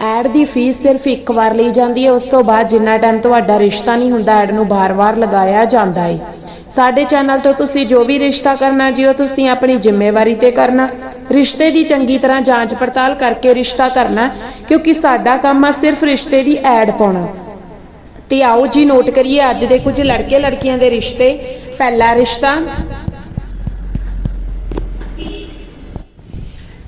Add ਦੀ fees ਸਿਰਫ ਇੱਕ ਵਾਰ ਲਈ ਜਾਂਦੀ ਹੈ, ਉਸ ਤੋਂ ਬਾਅਦ ਜਿੰਨਾ ਟਾਈਮ ਤੁਹਾਡਾ ਰਿਸ਼ਤਾ ਨਹੀਂ ਹੁੰਦਾ, ਐਡ ਨੂੰ ਬਾਰ-ਬਾਰ ਲਗਾਇਆ ਜਾਂਦਾ ਹੈ। ਸਾਡੇ ਚੈਨਲ ਤੋਂ ਤੁਸੀਂ ਜੋ ਵੀ ਰਿਸ਼ਤਾ ਕਰਨਾ ਜੀ ਉਹ ਤੁਸੀਂ ਆਪਣੀ ਜ਼ਿੰਮੇਵਾਰੀ ਤੇ ਕਰਨਾ, ਰਿਸ਼ਤੇ ਦੀ ਚੰਗੀ ਤਰ੍ਹਾਂ ਜਾਂਚ ਪੜਤਾਲ ਕਰਕੇ ਰਿਸ਼ਤਾ ਕਰਨਾ ਕਿਉਂਕਿ ਸਾਡਾ ਕੰਮ ਆ ਸਿਰਫ ਰਿਸ਼ਤੇ ਦੀ ਐਡ ਪਾਉਣਾ। ਤੇ ਆਓ ਜੀ ਨੋਟ ਕਰੀਏ, ਅੱਜ ਦੇ ਕੁਝ ਲੜਕੇ ਲੜਕੀਆਂ ਦੇ ਰਿਸ਼ਤੇ। ਪਹਿਲਾ ਰਿਸ਼ਤਾ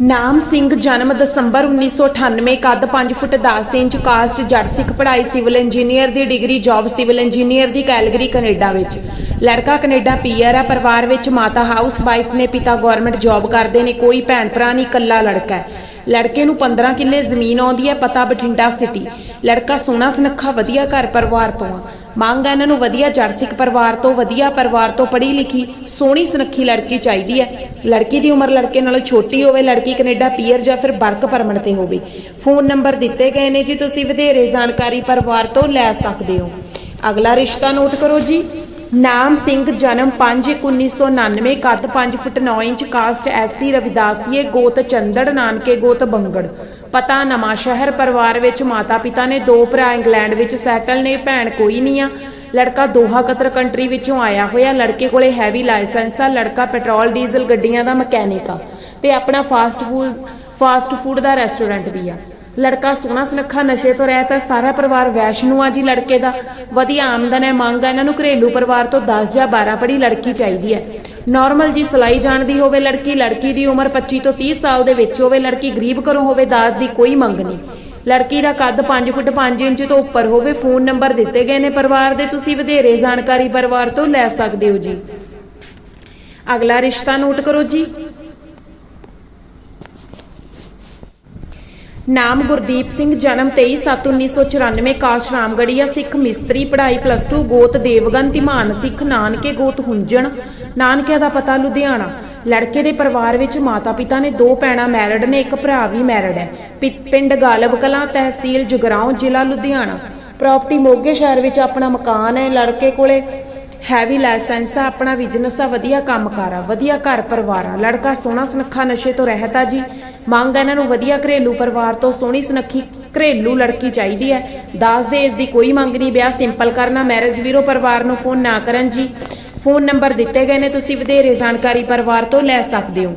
ਨਾਮ ਸਿੰਘ, ਜਨਮ ਦਸੰਬਰ 1998 ਕੱਦ 5 ਫੁੱਟ 10 ਇੰਚ, ਕਾਸਟ ਜੱਟ ਸਿੱਖ ਪੜ੍ਹਾਈ ਸਿਵਲ ਇੰਜੀਨੀਅਰ ਦੀ ਡਿਗਰੀ ਜੌਬ ਸਿਵਲ ਇੰਜੀਨੀਅਰ ਦੀ ਕੈਲਗਰੀ ਕੈਨੇਡਾ ਵਿੱਚ। ਲੜਕਾ ਕੈਨੇਡਾ ਪੀਆਰ ਹੈ, ਪਰਿਵਾਰ ਵਿੱਚ ਮਾਤਾ ਹਾਊਸ ਵਾਈਫ ਨੇ, ਪਿਤਾ ਗਵਰਨਮੈਂਟ ਜੌਬ ਕਰਦੇ ਨੇ, ਕੋਈ ਭੈਣ ਭਰਾ ਨਹੀਂ, ਇਕੱਲਾ ਲੜਕਾ ਹੈ। ਲੜਕੇ ਨੂੰ 15 ਕਿੱਲੇ ਜ਼ਮੀਨ ਆਉਂਦੀ ਹੈ ਪਤਾ ਬਠਿੰਡਾ ਸਿਟੀ। ਲੜਕਾ ਸੋਹਣਾ ਸੁਨੱਖਾ ਵਧੀਆ ਘਰ ਪਰਿਵਾਰ ਤੋਂ ਆ। ਮੰਗ ਹੈ ਇਹਨਾਂ ਨੂੰ ਵਧੀਆ ਜੱਟ ਪਰਿਵਾਰ ਤੋਂ, ਵਧੀਆ ਪਰਿਵਾਰ ਤੋਂ ਪੜ੍ਹੀ ਲਿਖੀ, ਸੋਹਣੀ ਸੁਨੱਖੀ ਲੜਕੀ ਚਾਹੀਦੀ ਹੈ। ਲੜਕੀ ਦੀ ਉਮਰ ਲੜਕੇ ਨਾਲੋਂ ਛੋਟੀ ਹੋਵੇ, ਲੜਕੀ ਕੈਨੇਡਾ, ਪੀਅਰ ਜਾਂ ਫਿਰ ਵਰਕ ਪਰਮਿਟ ਤੇ ਹੋਵੇ। ਫੋਨ ਨੰਬਰ ਦਿੱਤੇ ਗਏ ਨੇ ਜੀ, ਤੁਸੀਂ ਵਧੇਰੇ ਜਾਣਕਾਰੀ ਪਰਿਵਾਰ ਤੋਂ ਲੈ ਸਕਦੇ ਹੋ। ਅਗਲਾ ਰਿਸ਼ਤਾ ਨੋਟ ਕਰੋ ਜੀ। ਨਾਮ ਸਿੰਘ, ਜਨਮ 5/1999 ਕੱਦ 5 foot 9 inch, caste S C Ravidasia, ਗੋਤ ਚੰਦੜ, ਨਾਨਕੇ ਗੋਤ ਬੰਗੜ। ਪਤਾ ਨਵਾਂ ਸ਼ਹਿਰ ਪਰਿਵਾਰ ਵਿੱਚ ਮਾਤਾ ਪਿਤਾ ਨੇ ਦੋ ਭਰਾ ਇੰਗਲੈਂਡ ਵਿੱਚ ਸੈਟਲ ਨੇ, ਭੈਣ ਕੋਈ ਨਹੀਂ ਆ। ਲੜਕਾ ਦੋਹਾ ਕਤਰ ਕੰਟਰੀ ਵਿੱਚੋਂ ਆਇਆ ਹੋਇਆ, ਲੜਕੇ ਕੋਲੇ ਹੈਵੀ ਲਾਇਸੈਂਸ ਆ, ਲੜਕਾ ਪੈਟਰੋਲ, ਡੀਜ਼ਲ ਗੱਡੀਆਂ ਦਾ ਮਕੈਨਿਕ ਆ। ਤੇ ਆਪਣਾ ਫਾਸਟ ਫੂਡ ਫਾਸਟ ਫੂਡ ਦਾ ਰੈਸਟੋਰੈਂਟ ਵੀ ਆ। ਲੜਕਾ ਸੋਹਣਾ ਸੁਨੱਖਾ ਨਸ਼ੇ ਤੋਂ ਰਹਿਤ ਹੈ, ਸਾਰਾ ਪਰਿਵਾਰ ਵੈਸ਼ਨੂ ਆ ਜੀ ਲੜਕੇ ਦਾ। ਵਧੀਆ ਆਮਦਨ ਹੈ, ਮੰਗ ਹੈ, ਇਹਨਾਂ ਨੂੰ ਘਰੇਲੂ ਪਰਿਵਾਰ ਤੋਂ 10 ਜਾਂ 12 ਪੜੀ ਲੜਕੀ ਚਾਹੀਦੀ ਹੈ। ਨਾਰਮਲ ਜੀ ਸਲਾਈ ਜਾਣਦੀ ਹੋਵੇ ਲੜਕੀ ਲੜਕੀ ਦੀ ਉਮਰ 25 ਤੋਂ 30 ਸਾਲ ਦੇ ਵਿੱਚ ਹੋਵੇ, ਲੜਕੀ ਗਰੀਬ ਘਰੋਂ ਹੋਵੇ ਦਾਜ ਦੀ ਕੋਈ ਮੰਗ ਨਹੀਂ। ਲੜਕੀ ਦਾ ਕੱਦ 5 ਫੁੱਟ 5 ਇੰਚ ਤੋਂ ਉੱਪਰ ਹੋਵੇ, ਫੋਨ ਨੰਬਰ ਦਿੱਤੇ ਗਏ ਨੇ ਪਰਿਵਾਰ ਦੇ, ਤੁਸੀਂ ਵਧੇਰੇ ਜਾਣਕਾਰੀ ਪਰਿਵਾਰ ਤੋਂ ਲੈ ਸਕਦੇ ਹੋ ਜੀ। ਅਗਲਾ ਰਿਸ਼ਤਾ ਨੋਟ ਕਰੋ ਜੀ। ਨਾਮ ਗੁਰਦੀਪ ਸਿੰਘ, ਜਨਮ 23/7/1994 ਕਾਸ਼ ਰਾਮਗੜੀਆ ਸਿੱਖ ਮਿਸਤਰੀ, ਪੜ੍ਹਾਈ ਪਲੱਸ 2 ਗੋਤ ਦੇਵਗਨ, ਧਿਮਾਨ ਸਿੱਖ, ਨਾਨਕੇ ਗੋਤ ਹੁੰਜਣ, ਨਾਨਕਿਆਂ ਦਾ ਪਤਾ ਲੁਧਿਆਣਾ। ਲੜਕੇ ਦੇ ਪਰਿਵਾਰ ਵਿੱਚ ਮਾਤਾ ਪਿਤਾ ਨੇ ਦੋ ਭੈਣਾਂ ਮੈਰਿਡ ਨੇ, ਇੱਕ ਭਰਾ ਵੀ ਮੈਰਿਡ ਹੈ। ਪਿ- ਪਿੰਡ ਗਾਲਬ ਕਲਾਂ, ਤਹਿਸੀਲ ਜਗਰਾਉਂ, ਜ਼ਿਲ੍ਹਾ ਲੁਧਿਆਣਾ। ਪ੍ਰਾਪਰਟੀ ਮੋਗੇ ਸ਼ਹਿਰ ਵਿੱਚ ਆਪਣਾ ਮਕਾਨ ਹੈ, ਲੜਕੇ ਕੋਲੇ ਹੈਵੀ ਲਾਇਸੈਂਸ ਆ, ਆਪਣਾ ਬਿਜ਼ਨਸ ਆ, ਵਧੀਆ ਕੰਮਕਾਰ ਆ, ਵਧੀਆ ਘਰ ਪਰਿਵਾਰ ਆ। ਲੜਕਾ ਸੋਹਣਾ ਸੁਨੱਖਾ ਨਸ਼ੇ ਤੋਂ ਰਹਿਤ ਆ ਜੀ। ਮੰਗ ਇਹਨਾਂ ਨੂੰ ਵਧੀਆ ਘਰੇਲੂ ਪਰਿਵਾਰ ਤੋਂ ਸੋਹਣੀ ਸੁਨੱਖੀ ਘਰੇਲੂ ਲੜਕੀ ਚਾਹੀਦੀ ਹੈ ਦਾਜ ਦੇ ਇਸ ਦੀ ਕੋਈ ਮੰਗ ਨਹੀਂ ਵਿਆਹ ਸਿੰਪਲ ਕਰਨਾ ਮੈਰਿਜ ਵੀਰੋ ਪਰਿਵਾਰ ਨੂੰ ਫੋਨ ਨਾ ਕਰਨ ਜੀ। ਫੋਨ ਨੰਬਰ ਦਿੱਤੇ ਗਏ ਨੇ, ਤੁਸੀਂ ਵਧੇਰੇ ਜਾਣਕਾਰੀ ਪਰਿਵਾਰ ਤੋਂ ਲੈ ਸਕਦੇ ਹੋ।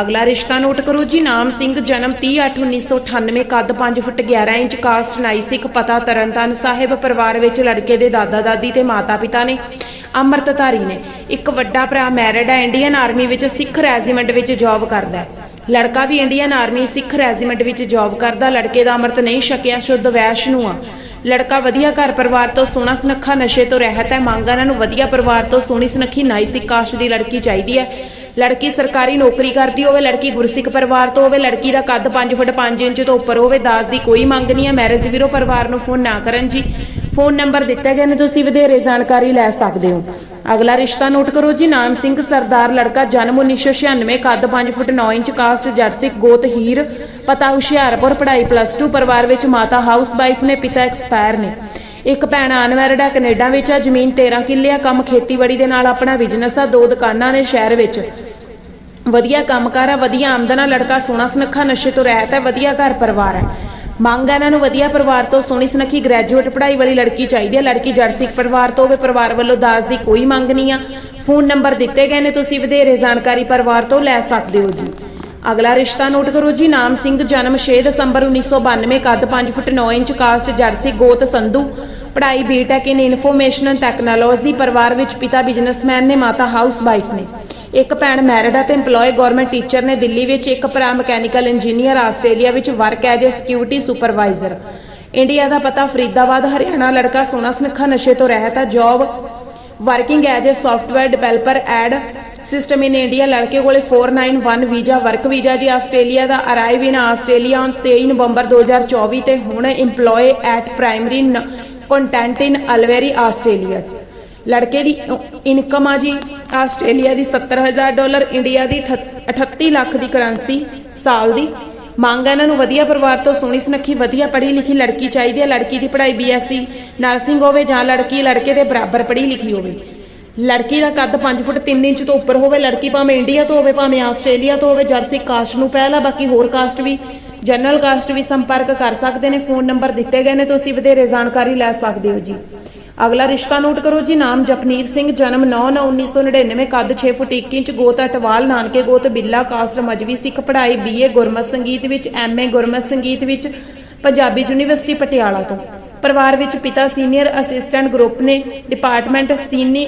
ਅਗਲਾ ਰਿਸ਼ਤਾ ਨੋਟ ਕਰੋ ਜੀ, ਨਾਮ ਸਿੰਘ, ਜਨਮ 30/8/1998 ਕੱਦ 5 ਫੁੱਟ 11 ਇੰਚ ਕਾਸਟ ਨਾਈ ਸਿੱਖ, ਪਤਾ ਤਰਨਤਨ ਸਾਹਿਬ, ਪਰਿਵਾਰ ਵਿੱਚ ਲੜਕੇ ਦੇ ਦਾਦਾ ਦਾਦੀ ਤੇ ਮਾਤਾ ਪਿਤਾ ਨੇ ਅੰਮ੍ਰਿਤਧਾਰੀ ਨੇ। ਇੱਕ ਵੱਡਾ ਭਰਾ ਮੈਰਿਡ ਹੈ ਇੰਡੀਅਨ ਆਰਮੀ ਵਿੱਚ ਸਿੱਖ ਰੈਜੀਮੈਂਟ ਵਿੱਚ ਜੌਬ ਕਰਦਾ ਹੈ। ਲੜਕਾ ਵੀ ਇੰਡੀਅਨ ਆਰਮੀ ਸਿੱਖ ਰੈਜੀਮੈਂਟ ਵਿੱਚ ਜੌਬ ਕਰਦਾ, ਲੜਕੇ ਦਾ ਅੰਮ੍ਰਿਤ ਨਹੀਂ ਛਕਿਆ, ਸ਼ੁੱਧ ਵੈਸ ਨੂੰ ਆ। ਲੜਕਾ ਵਧੀਆ ਘਰ ਪਰਿਵਾਰ ਤੋਂ ਸੋਹਣਾ ਸੁਨੱਖਾ ਨਸ਼ੇ ਤੋਂ ਰਹਿਤ ਹੈ, ਮੰਗ ਇਹਨਾਂ ਨੂੰ ਵਧੀਆ ਪਰਿਵਾਰ ਤੋਂ ਸੋਹਣੀ ਸੁਨੱਖੀ, ਨਾਈ ਸਿੱਖ ਕਾਸ਼ ਦੀ ਲੜਕੀ ਚਾਹੀਦੀ ਹੈ। ਲੜਕੀ ਸਰਕਾਰੀ ਨੌਕਰੀ ਕਰਦੀ ਹੋਵੇ, ਲੜਕੀ ਗੁਰਸਿੱਖ ਪਰਿਵਾਰ ਤੋਂ ਹੋਵੇ, ਲੜਕੀ ਦਾ ਕੱਦ 5 ਫੁੱਟ 5 ਇੰਚ ਤੋਂ ਉੱਪਰ ਹੋਵੇ ਦਾਜ ਦੀ ਕੋਈ ਮੰਗ ਨਹੀਂ ਹੈ। ਮੈਰਿਜ ਵੀਰੋ, ਪਰਿਵਾਰ ਨੂੰ ਫੋਨ ਨਾ ਕਰਨ ਜੀ। ਫੋਨ ਨੰਬਰ ਦਿੱਤੇ ਗਏ ਨੇ ਤੁਸੀਂ ਵਧੇਰੇ ਜਾਣਕਾਰੀ ਲੈ ਸਕਦੇ ਹੋ। ਅਗਲਾ ਰਿਸ਼ਤਾ ਨੋਟ ਕਰੋ ਜੀ, ਨਾਮ ਸਿੰਘ, ਸਰਦਾਰ, ਲੜਕਾ, ਜਨਮ 1996 ਕੱਦ 5 ਫੁੱਟ 9 ਇੰਚ, ਕਾਸਟ ਜੱਟ ਗੋਤ ਹੀਰ, ਪਤਾ ਹੁਸ਼ਿਆਰਪੁਰ, ਪੜ੍ਹਾਈ ਪਲੱਸ 2 ਪਰਿਵਾਰ ਵਿੱਚ ਮਾਤਾ ਹਾਊਸ ਵਾਈਫ ਨੇ, ਪਿਤਾ ਐਕਸਪਾਇਰ ਨੇ। ਇੱਕ ਭੈਣ ਅਨਮੈਰਿਡ ਆ, ਕੈਨੇਡਾ ਵਿੱਚ ਆ, ਜ਼ਮੀਨ 13 ਕਿੱਲੇ ਆ, ਕੰਮ ਖੇਤੀਬਾੜੀ ਦੇ ਨਾਲ ਆਪਣਾ ਬਿਜ਼ਨਸ ਆ, ਦੋ ਦੁਕਾਨਾਂ ਨੇ ਸ਼ਹਿਰ ਵਿੱਚ। ਵਧੀਆ ਕੰਮਕਾਰ ਆ, ਵਧੀਆ ਆਮਦਨ ਆ, ਲੜਕਾ ਸੋਹਣਾ ਸੁਨੱਖਾ, ਨਸ਼ੇ ਤੋਂ ਰਹਿਤ ਹੈ ਵਧੀਆ ਘਰ ਪਰਿਵਾਰ ਹੈ ਮੰਗ ਹੈ ਇਹਨਾਂ ਨੂੰ ਵਧੀਆ ਪਰਿਵਾਰ ਤੋਂ, ਸੋਹਣੀ ਸੁਨੱਖੀ ਗ੍ਰੈਜੂਏਟ ਪੜ੍ਹਾਈ ਵਾਲੀ ਲੜਕੀ ਚਾਹੀਦੀ ਹੈ ਲੜਕੀ ਜੜ ਸਿੱਖ ਪਰਿਵਾਰ ਤੋਂ ਹੋਵੇ, ਪਰਿਵਾਰ ਵੱਲੋਂ ਦਾਜ ਦੀ ਕੋਈ ਮੰਗ ਨਹੀਂ ਆ। ਫੋਨ ਨੰਬਰ ਦਿੱਤੇ ਗਏ ਨੇ, ਤੁਸੀਂ ਵਧੇਰੇ ਜਾਣਕਾਰੀ ਪਰਿਵਾਰ ਤੋਂ ਲੈ ਸਕਦੇ ਹੋ ਜੀ। ਅਗਲਾ ਰਿਸ਼ਤਾ ਨੋਟ ਕਰੋ ਜੀ, ਨਾਮ ਸਿੰਘ, ਜਨਮ 6 ਦਸੰਬਰ 1992 ਕੱਦ 5 ਫੁੱਟ 9 ਇੰਚ, ਕਾਸਟ ਜਰਸੀ, ਗੋਤ ਸੰਧੂ, ਪੜ੍ਹਾਈ B Tech in information and technology ਪਰਿਵਾਰ ਵਿੱਚ ਪਿਤਾ ਬਿਜ਼ਨਸਮੈਨ ਨੇ, ਮਾਤਾ ਹਾਊਸ ਵਾਈਫ ਨੇ। ਇੱਕ ਭੈਣ ਮੈਰਿਡ ਹੈ ਤੇ EMPLOYE ਗਵਰਨਮੈਂਟ ਟੀਚਰ ਨੇ, ਦਿੱਲੀ ਵਿੱਚ ਇੱਕ ਭਰਾ ਮਕੈਨੀਕਲ ਇੰਜੀਨੀਅਰ ਆਸਟ੍ਰੇਲੀਆ ਵਿੱਚ work as a security supervisor India ਦਾ ਪਤਾ, ਫਰੀਦਾਬਾਦ, ਹਰਿਆਣਾ, ਲੜਕਾ ਸੋਹਣਾ ਸੁਨੱਖਾ ਨਸ਼ੇ ਤੋਂ ਰਹਿਤ ਹੈ job working as a software developer ad system in India, ਲੜਕੇ ਕੋਲੇ 491 ਵੀਜ਼ਾ ਵਰਕ ਵੀਜ਼ਾ ਜੀ Australia the arrive in Australia on 23 November 2024 ਤੇ ਹੁਣ EMPLOYE at primary content in ਅਲਵੇਰੀ Australia ਲੜਕੇ ਦੀ ਇਨਕਮ ਆ ਜੀ ਆਸਟ੍ਰੇਲੀਆ ਦੀ 70000 ਡਾਲਰ, ਇੰਡੀਆ ਦੀ 38 ਲੱਖ ਦੀ ਕਰੰਸੀ ਸਾਲ ਦੀ। ਮੰਗ ਇਹਨਾਂ ਨੂੰ ਵਧੀਆ ਪਰਿਵਾਰ ਤੋਂ, ਸੋਹਣੀ ਸੁਨੱਖੀ, ਵਧੀਆ ਪੜ੍ਹੀ ਲਿਖੀ ਲੜਕੀ ਚਾਹੀਦੀ ਹੈ ਲੜਕੀ ਦੀ ਪੜ੍ਹਾਈ ਬੀਐਸਸੀ ਨਰਸਿੰਗ ਹੋਵੇ ਜਾਂ ਲੜਕੀ, ਲੜਕੇ ਦੇ ਬਰਾਬਰ ਪੜ੍ਹੀ ਲਿਖੀ ਹੋਵੇ। ਲੜਕੀ ਦਾ ਕੱਦ 5 ਫੁੱਟ 3 ਇੰਚ ਤੋਂ ਉੱਪਰ ਹੋਵੇ, ਲੜਕੀ ਭਾਵੇਂ ਇੰਡੀਆ ਤੋਂ ਹੋਵੇ, ਭਾਵੇਂ ਆਸਟ੍ਰੇਲੀਆ ਤੋਂ ਹੋਵੇ, ਜਰਸੀ ਕਾਸਟ ਨੂੰ ਪਹਿਲਾ, ਬਾਕੀ ਹੋਰ ਕਾਸਟ ਵੀ, ਜਨਰਲ ਕਾਸਟ ਵੀ ਸੰਪਰਕ ਕਰ ਸਕਦੇ ਨੇ, ਫੋਨ ਨੰਬਰ ਦਿੱਤੇ ਗਏ ਨੇ, ਤੁਸੀਂ ਵਧੇਰੇ ਜਾਣਕਾਰੀ ਲੈ ਸਕਦੇ ਹੋ ਜੀ। ਅਗਲਾ ਰਿਸ਼ਤਾ ਨੋਟ ਕਰੋ ਜੀ, ਨਾਮ ਜਪਨੀਤ ਸਿੰਘ, ਜਨਮ 9/9/1999 ਕੱਦ 6 ਫੁੱਟ 1 ਇੰਚ, ਗੋਤ ਅਟਵਾਲ, ਨਾਨਕੇ ਗੋਤ ਬਿੱਲਾ, ਕਾਸਟ ਮਜਵੀ, ਸਿੱਖ ਪੜ੍ਹਾਈ ਬੀਏ ਗੁਰਮਤ ਸੰਗੀਤ ਵਿੱਚ ਐਮਏ ਗੁਰਮਤ ਸੰਗੀਤ ਵਿੱਚ, ਪੰਜਾਬੀ ਯੂਨੀਵਰਸਿਟੀ ਪਟਿਆਲਾ ਤੋਂ। ਪਰਿਵਾਰ ਵਿੱਚ ਪਿਤਾ ਸੀਨੀਅਰ ਅਸਿਸਟੈਂਟ ਗਰੁੱਪ ਨੇ ਡਿਪਾਰਟਮੈਂਟ ਸੀਨੀ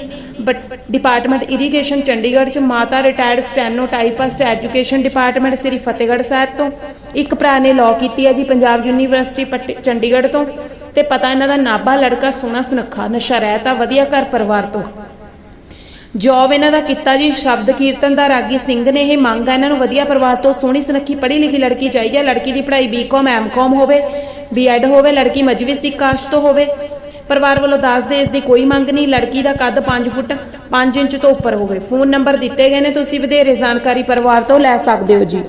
ਡਿਪਾਰਟਮੈਂਟ ਇਰੀਗੇਸ਼ਨ ਚੰਡੀਗੜ੍ਹ ਚ ਮਾਤਾ retired steno typist education department Shri Fatehgarh Sahib ਤੋਂ। ਇੱਕ ਭਰਾ ਨੇ ਲਾਅ ਕੀਤੀ ਹੈ ਜੀ ਪੰਜਾਬ ਯੂਨੀਵਰਸਿਟੀ ਚੰਡੀਗੜ੍ਹ ਤੋਂ ਤੇ ਪਤਾ ਇਹਨਾਂ ਦਾ ਨਾਭਾ, ਲੜਕਾ, ਸੋਹਣਾ, ਸੁਨੱਖਾ, ਨਸ਼ਾ ਰਹਿਤਾ ਵਧੀਆ ਘਰ ਪਰਿਵਾਰ ਤੋਂ। ਜੋਬ ਇਹਨਾਂ ਦਾ ਕੀਤਾ ਜੀ, ਸ਼ਬਦ ਕੀਰਤਨ ਦਾ ਰਾਗੀ ਸਿੰਘ ਨੇ, ਇਹ ਮੰਗ ਹੈ ਇਹਨਾਂ ਨੂੰ ਵਧੀਆ ਪਰਿਵਾਰ ਤੋਂ ਸੋਹਣੀ, ਸੁਨੱਖੀ ਪੜ੍ਹੀ ਲਿਖੀ ਲੜਕੀ ਚਾਹੀਦੀ ਹੈ। ਲੜਕੀ ਦੀ ਪੜ੍ਹਾਈ ਬੀਕਾਮ ਐਮਕਾਮ ਹੋਵੇ ਬੀਐਡ ਹੋਵੇ, ਲੜਕੀ ਮਜਵੀ ਸਿੱਖ ਕਾਸਟ ਤੋਂ ਹੋਵੇ। ਪਰਿਵਾਰ ਵੱਲੋਂ ਦਾਜ ਇਸ ਦੀ ਕੋਈ ਮੰਗ ਨਹੀਂ। ਲੜਕੀ ਦਾ ਕੱਦ 5 ਫੁੱਟ 5 ਇੰਚ ਤੋਂ ਉੱਪਰ ਹੋਵੇ। ਫੋਨ ਨੰਬਰ ਦਿੱਤੇ ਗਏ ਨੇ, ਤੁਸੀਂ ਵਧੇਰੇ ਜਾਣਕਾਰੀ ਪਰਿਵਾਰ ਤੋਂ ਲੈ ਸਕਦੇ ਹੋ ਜੀ।